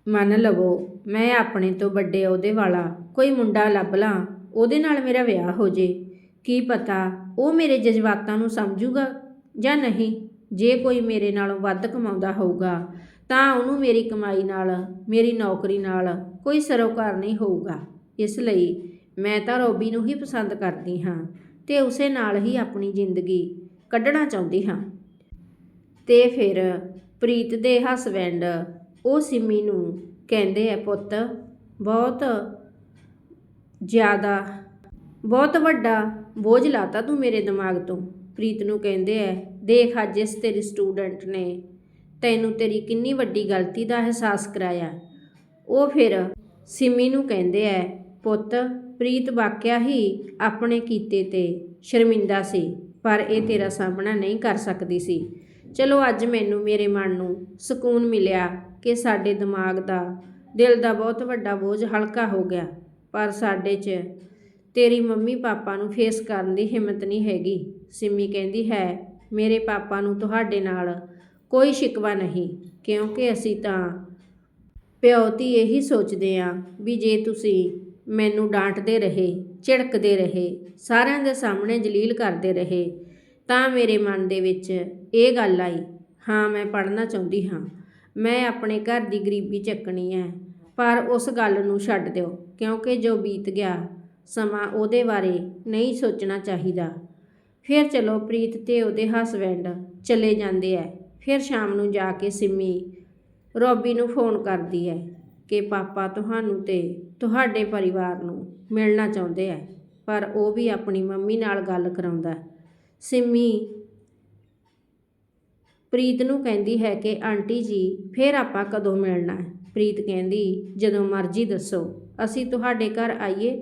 ਮੰਨ ਲਵੋ, ਮੈਂ ਆਪਣੇ ਤੋਂ ਵੱਡੇ ਅਹੁਦੇ ਵਾਲਾ, ਕੋਈ ਮੁੰਡਾ ਲੱਭ ਲਾਂ, ਉਹਦੇ ਨਾਲ ਮੇਰਾ ਵਿਆਹ ਹੋ ਜੇ, ਕੀ ਪਤਾ ਉਹ ਮੇਰੇ ਜਜ਼ਬਾਤਾਂ ਨੂੰ ਸਮਝੂਗਾ ਜਾਂ ਨਹੀਂ? ਜੇ ਕੋਈ ਮੇਰੇ ਨਾਲੋਂ ਵੱਧ ਕਮਾਉਂਦਾ ਹੋਊਗਾ, ਤਾਂ ਉਹਨੂੰ ਮੇਰੀ ਕਮਾਈ ਨਾਲ, ਮੇਰੀ ਨੌਕਰੀ ਨਾਲ ਕੋਈ ਸਰੋਕਾਰ ਨਹੀਂ ਹੋਊਗਾ। ਇਸ ਲਈ ਮੈਂ ਤਾਂ ਰੋਬੀ ਨੂੰ ਹੀ ਪਸੰਦ ਕਰਦੀ ਹਾਂ ਤੇ ਉਸੇ ਨਾਲ ਹੀ ਆਪਣੀ ਜ਼ਿੰਦਗੀ ਕੱਢਣਾ ਚਾਹੁੰਦੀ ਹਾਂ। ਤੇ ਫਿਰ ਪ੍ਰੀਤ ਦੇ ਹਸਬੈਂਡ ਉਹ ਸਿੰਮੀ ਨੂੰ ਕਹਿੰਦੇ ਆ, ਪੁੱਤ, ਬਹੁਤ ਜ਼ਿਆਦਾ, ਬਹੁਤ ਵੱਡਾ ਬੋਝ ਲਾਤਾ ਤੂੰ ਮੇਰੇ ਦਿਮਾਗ ਤੋਂ। ਪ੍ਰੀਤ ਨੂੰ ਕਹਿੰਦੇ ਐ ਦੇਖ ਅੱਜ ਇਸ ਤੇਰੀ ਸਟੂਡੈਂਟ ਨੇ ਤੈਨੂੰ ਤੇਰੀ ਕਿੰਨੀ ਵੱਡੀ ਗਲਤੀ ਦਾ ਅਹਿਸਾਸ ਕਰਾਇਆ। ਉਹ ਫਿਰ ਸਿਮੀ ਨੂੰ ਕਹਿੰਦੇ ਐ ਪੁੱਤ, ਪ੍ਰੀਤ ਵਾਕਿਆ ਹੀ ਆਪਣੇ ਕੀਤੇ ਤੇ ਸ਼ਰਮਿੰਦਾ ਸੀ, ਪਰ ਇਹ ਤੇਰਾ ਸਾਹਮਣਾ ਨਹੀਂ ਕਰ ਸਕਦੀ ਸੀ। ਚਲੋ ਅੱਜ ਮੈਨੂੰ ਮੇਰੇ ਮਨ ਨੂੰ ਸਕੂਨ ਮਿਲਿਆ ਕਿ ਸਾਡੇ ਦਿਮਾਗ ਦਾ ਦਿਲ ਦਾ ਬਹੁਤ ਵੱਡਾ ਬੋਝ ਹਲਕਾ ਹੋ ਗਿਆ, ਪਰ ਸਾਡੇ 'ਚ ਤੇਰੀ ਮੰਮੀ ਪਾਪਾ ਨੂੰ ਫੇਸ ਕਰਨ ਦੀ ਹਿੰਮਤ ਨਹੀਂ ਹੈਗੀ। ਸਿੰਮੀ ਕਹਿੰਦੀ ਹੈ, ਮੇਰੇ ਪਾਪਾ ਨੂੰ ਤੁਹਾਡੇ ਨਾਲ ਕੋਈ ਸ਼ਿਕਵਾ ਨਹੀਂ, ਕਿਉਂਕਿ ਅਸੀਂ ਤਾਂ ਪਿਓਤੀ ਇਹੀ ਸੋਚਦੇ ਆ ਵੀ ਜੇ ਤੁਸੀਂ ਮੈਨੂੰ ਡਾਂਟਦੇ ਰਹੇ, ਝਿੜਕਦੇ ਰਹੇ, ਸਾਰਿਆਂ ਦੇ ਸਾਹਮਣੇ ਜਲੀਲ ਕਰਦੇ ਰਹੇ ਤਾਂ ਮੇਰੇ ਮਨ ਦੇ ਵਿੱਚ ਇਹ ਗੱਲ ਆਈ, ਹਾਂ, ਮੈਂ ਪੜ੍ਹਨਾ ਚਾਹੁੰਦੀ ਹਾਂ। ਮੈਂ ਆਪਣੇ ਘਰ ਦੀ ਗਰੀਬੀ ਚੱਕਣੀ ਹੈ, ਪਰ ਉਸ ਗੱਲ ਨੂੰ ਛੱਡ ਦਿਓ, ਕਿਉਂਕਿ ਜੋ ਬੀਤ ਗਿਆ, ਸਮਾਂ ਉਹਦੇ ਬਾਰੇ ਨਹੀਂ ਸੋਚਣਾ ਚਾਹੀਦਾ। ਫਿਰ ਚਲੋ, ਪ੍ਰੀਤ ਤੇ ਉਹਦੇ ਹਸਬੈਂਡ ਚਲੇ ਜਾਂਦੇ ਐ ਫਿਰ ਸ਼ਾਮ ਨੂੰ ਜਾ ਕੇ ਸਿੰਮੀ, ਰੋਬੀ ਨੂੰ ਫੋਨ ਕਰਦੀ ਹੈ ਕਿ ਪਾਪਾ ਤੁਹਾਨੂੰ ਤੇ ਤੁਹਾਡੇ ਪਰਿਵਾਰ ਨੂੰ ਮਿਲਣਾ ਚਾਹੁੰਦੇ ਐ ਪਰ ਉਹ ਵੀ ਆਪਣੀ ਮੰਮੀ ਨਾਲ ਗੱਲ ਕਰਾਉਂਦਾ। ਸਿੰਮੀ ਪ੍ਰੀਤ ਨੂੰ ਕਹਿੰਦੀ ਹੈ ਕਿ ਆਂਟੀ ਜੀ, ਫਿਰ ਆਪਾਂ ਕਦੋਂ ਮਿਲਣਾ ਹੈ? ਪ੍ਰੀਤ ਕਹਿੰਦੀ, ਜਦੋਂ ਮਰਜ਼ੀ ਦੱਸੋ। ਅਸੀਂ ਤੁਹਾਡੇ ਘਰ ਆਈਏ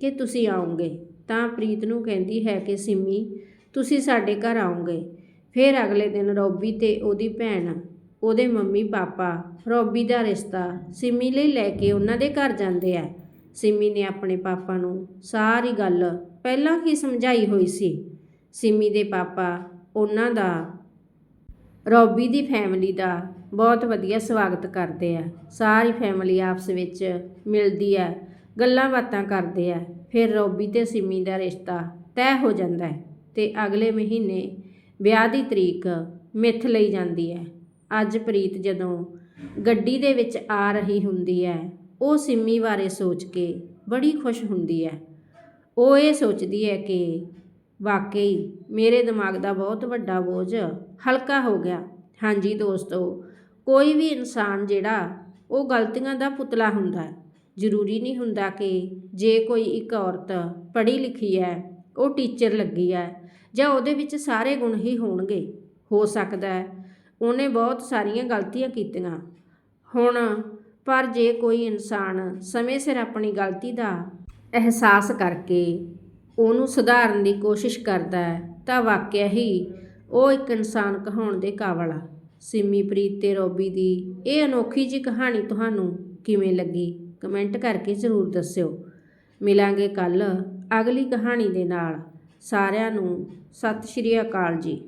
ਕਿ ਤੁਸੀਂ ਆਉਂਗੇ ਤਾਂ ਪ੍ਰੀਤ ਨੂੰ ਕਹਿੰਦੀ ਹੈ ਕਿ ਸਿੰਮੀ, ਤੁਸੀਂ ਸਾਡੇ ਘਰ ਆਉਂਗੇ ਫਿਰ ਅਗਲੇ ਦਿਨ ਰੋਬੀ ਤੇ ਉਹਦੀ ਭੈਣ, ਉਹਦੇ ਮੰਮੀ ਪਾਪਾ, ਰੋਬੀ ਦਾ ਰਿਸ਼ਤਾ ਸਿੰਮੀ ਲਈ ਲੈ ਕੇ ਉਹਨਾਂ ਦੇ ਘਰ ਜਾਂਦੇ ਆ। ਸਿੰਮੀ ਨੇ ਆਪਣੇ ਪਾਪਾ ਨੂੰ ਸਾਰੀ ਗੱਲ ਪਹਿਲਾਂ ਹੀ ਸਮਝਾਈ ਹੋਈ ਸੀ। ਸਿੰਮੀ ਦੇ ਪਾਪਾ, ਉਹਨਾਂ ਦਾ। ਰੋਬੀ ਦੀ ਫੈਮਿਲੀ ਦਾ ਬਹੁਤ ਵਧੀਆ ਸਵਾਗਤ ਕਰਦੇ ਆ। ਸਾਰੀ ਫੈਮਿਲੀ ਆਪਸ ਵਿੱਚ ਮਿਲਦੀ ਆ, ਗੱਲਾਂ ਬਾਤਾਂ ਕਰਦੇ ਆ। ਫਿਰ ਰੋਬੀ ਤੇ ਸਿੰਮੀ ਦਾ ਰਿਸ਼ਤਾ ਤੈਅ ਹੋ ਜਾਂਦਾ ਹੈ ਤੇ ਅਗਲੇ ਮਹੀਨੇ ਵਿਆਹ ਦੀ ਤਰੀਕ ਮਿੱਥ ਲਈ ਜਾਂਦੀ ਹੈ। ਅੱਜ ਪ੍ਰੀਤ ਜਦੋਂ ਗੱਡੀ ਦੇ ਵਿੱਚ ਆ ਰਹੀ ਹੁੰਦੀ ਹੈ, ਉਹ ਸਿੰਮੀ ਬਾਰੇ ਸੋਚ ਕੇ ਬੜੀ ਖੁਸ਼ ਹੁੰਦੀ ਹੈ। ਉਹ ਇਹ ਸੋਚਦੀ ਹੈ ਕਿ ਵਾਕਈ, ਮੇਰੇ ਦਿਮਾਗ ਦਾ ਬਹੁਤ ਵੱਡਾ ਬੋਝ ਹਲਕਾ ਹੋ ਗਿਆ। ਹਾਂਜੀ ਦੋਸਤੋ, ਕੋਈ ਵੀ ਇਨਸਾਨ ਜਿਹੜਾ, ਉਹ ਗਲਤੀਆਂ ਦਾ ਪੁਤਲਾ ਹੁੰਦਾ ਹੈ। ਜ਼ਰੂਰੀ ਨਹੀਂ ਹੁੰਦਾ ਕਿ ਜੇ ਕੋਈ ਇੱਕ ਔਰਤ ਪੜ੍ਹੀ ਲਿਖੀ ਹੈ, ਉਹ ਟੀਚਰ ਲੱਗੀ ਹੈ, ਜਾਂ ਉਹਦੇ ਵਿੱਚ ਸਾਰੇ ਗੁਣ ਹੀ ਹੋਣਗੇ। ਹੋ ਸਕਦਾ ਹੈ, ਉਹਨੇ ਬਹੁਤ ਸਾਰੀਆਂ ਗਲਤੀਆਂ ਕੀਤੀਆਂ। ਹੁਣ, ਪਰ ਜੇ ਕੋਈ ਇਨਸਾਨ ਸਮੇਂ ਸਿਰ ਆਪਣੀ ਗਲਤੀ ਦਾ ਅਹਿਸਾਸ ਕਰਕੇ ਉਹਨੂੰ ਸੁਧਾਰਨ ਦੀ ਕੋਸ਼ਿਸ਼ ਕਰਦਾ ਹੈ, ਤਾਂ ਵਾਕਿਆ ਹੀ ਉਹ ਇੱਕ ਇਨਸਾਨ ਕਹਾਉਣ ਦੇ ਕਾਬਲ ਆ। ਸਿੰਮੀ ਪ੍ਰੀਤ ਤੇ ਰੋਬੀ ਦੀ ਇਹ ਅਨੋਖੀ ਜੀ ਕਹਾਣੀ ਤੁਹਾਨੂੰ ਕਿਵੇਂ ਲੱਗੀ? ਕਮੈਂਟ ਕਰਕੇ ਜ਼ਰੂਰ ਦੱਸਿਓ। ਮਿਲਾਂਗੇ ਕੱਲ ਅਗਲੀ ਕਹਾਣੀ ਦੇ ਨਾਲ। ਸਾਰਿਆਂ ਨੂੰ ਸਤਿ ਸ਼੍ਰੀ ਅਕਾਲ ਜੀ।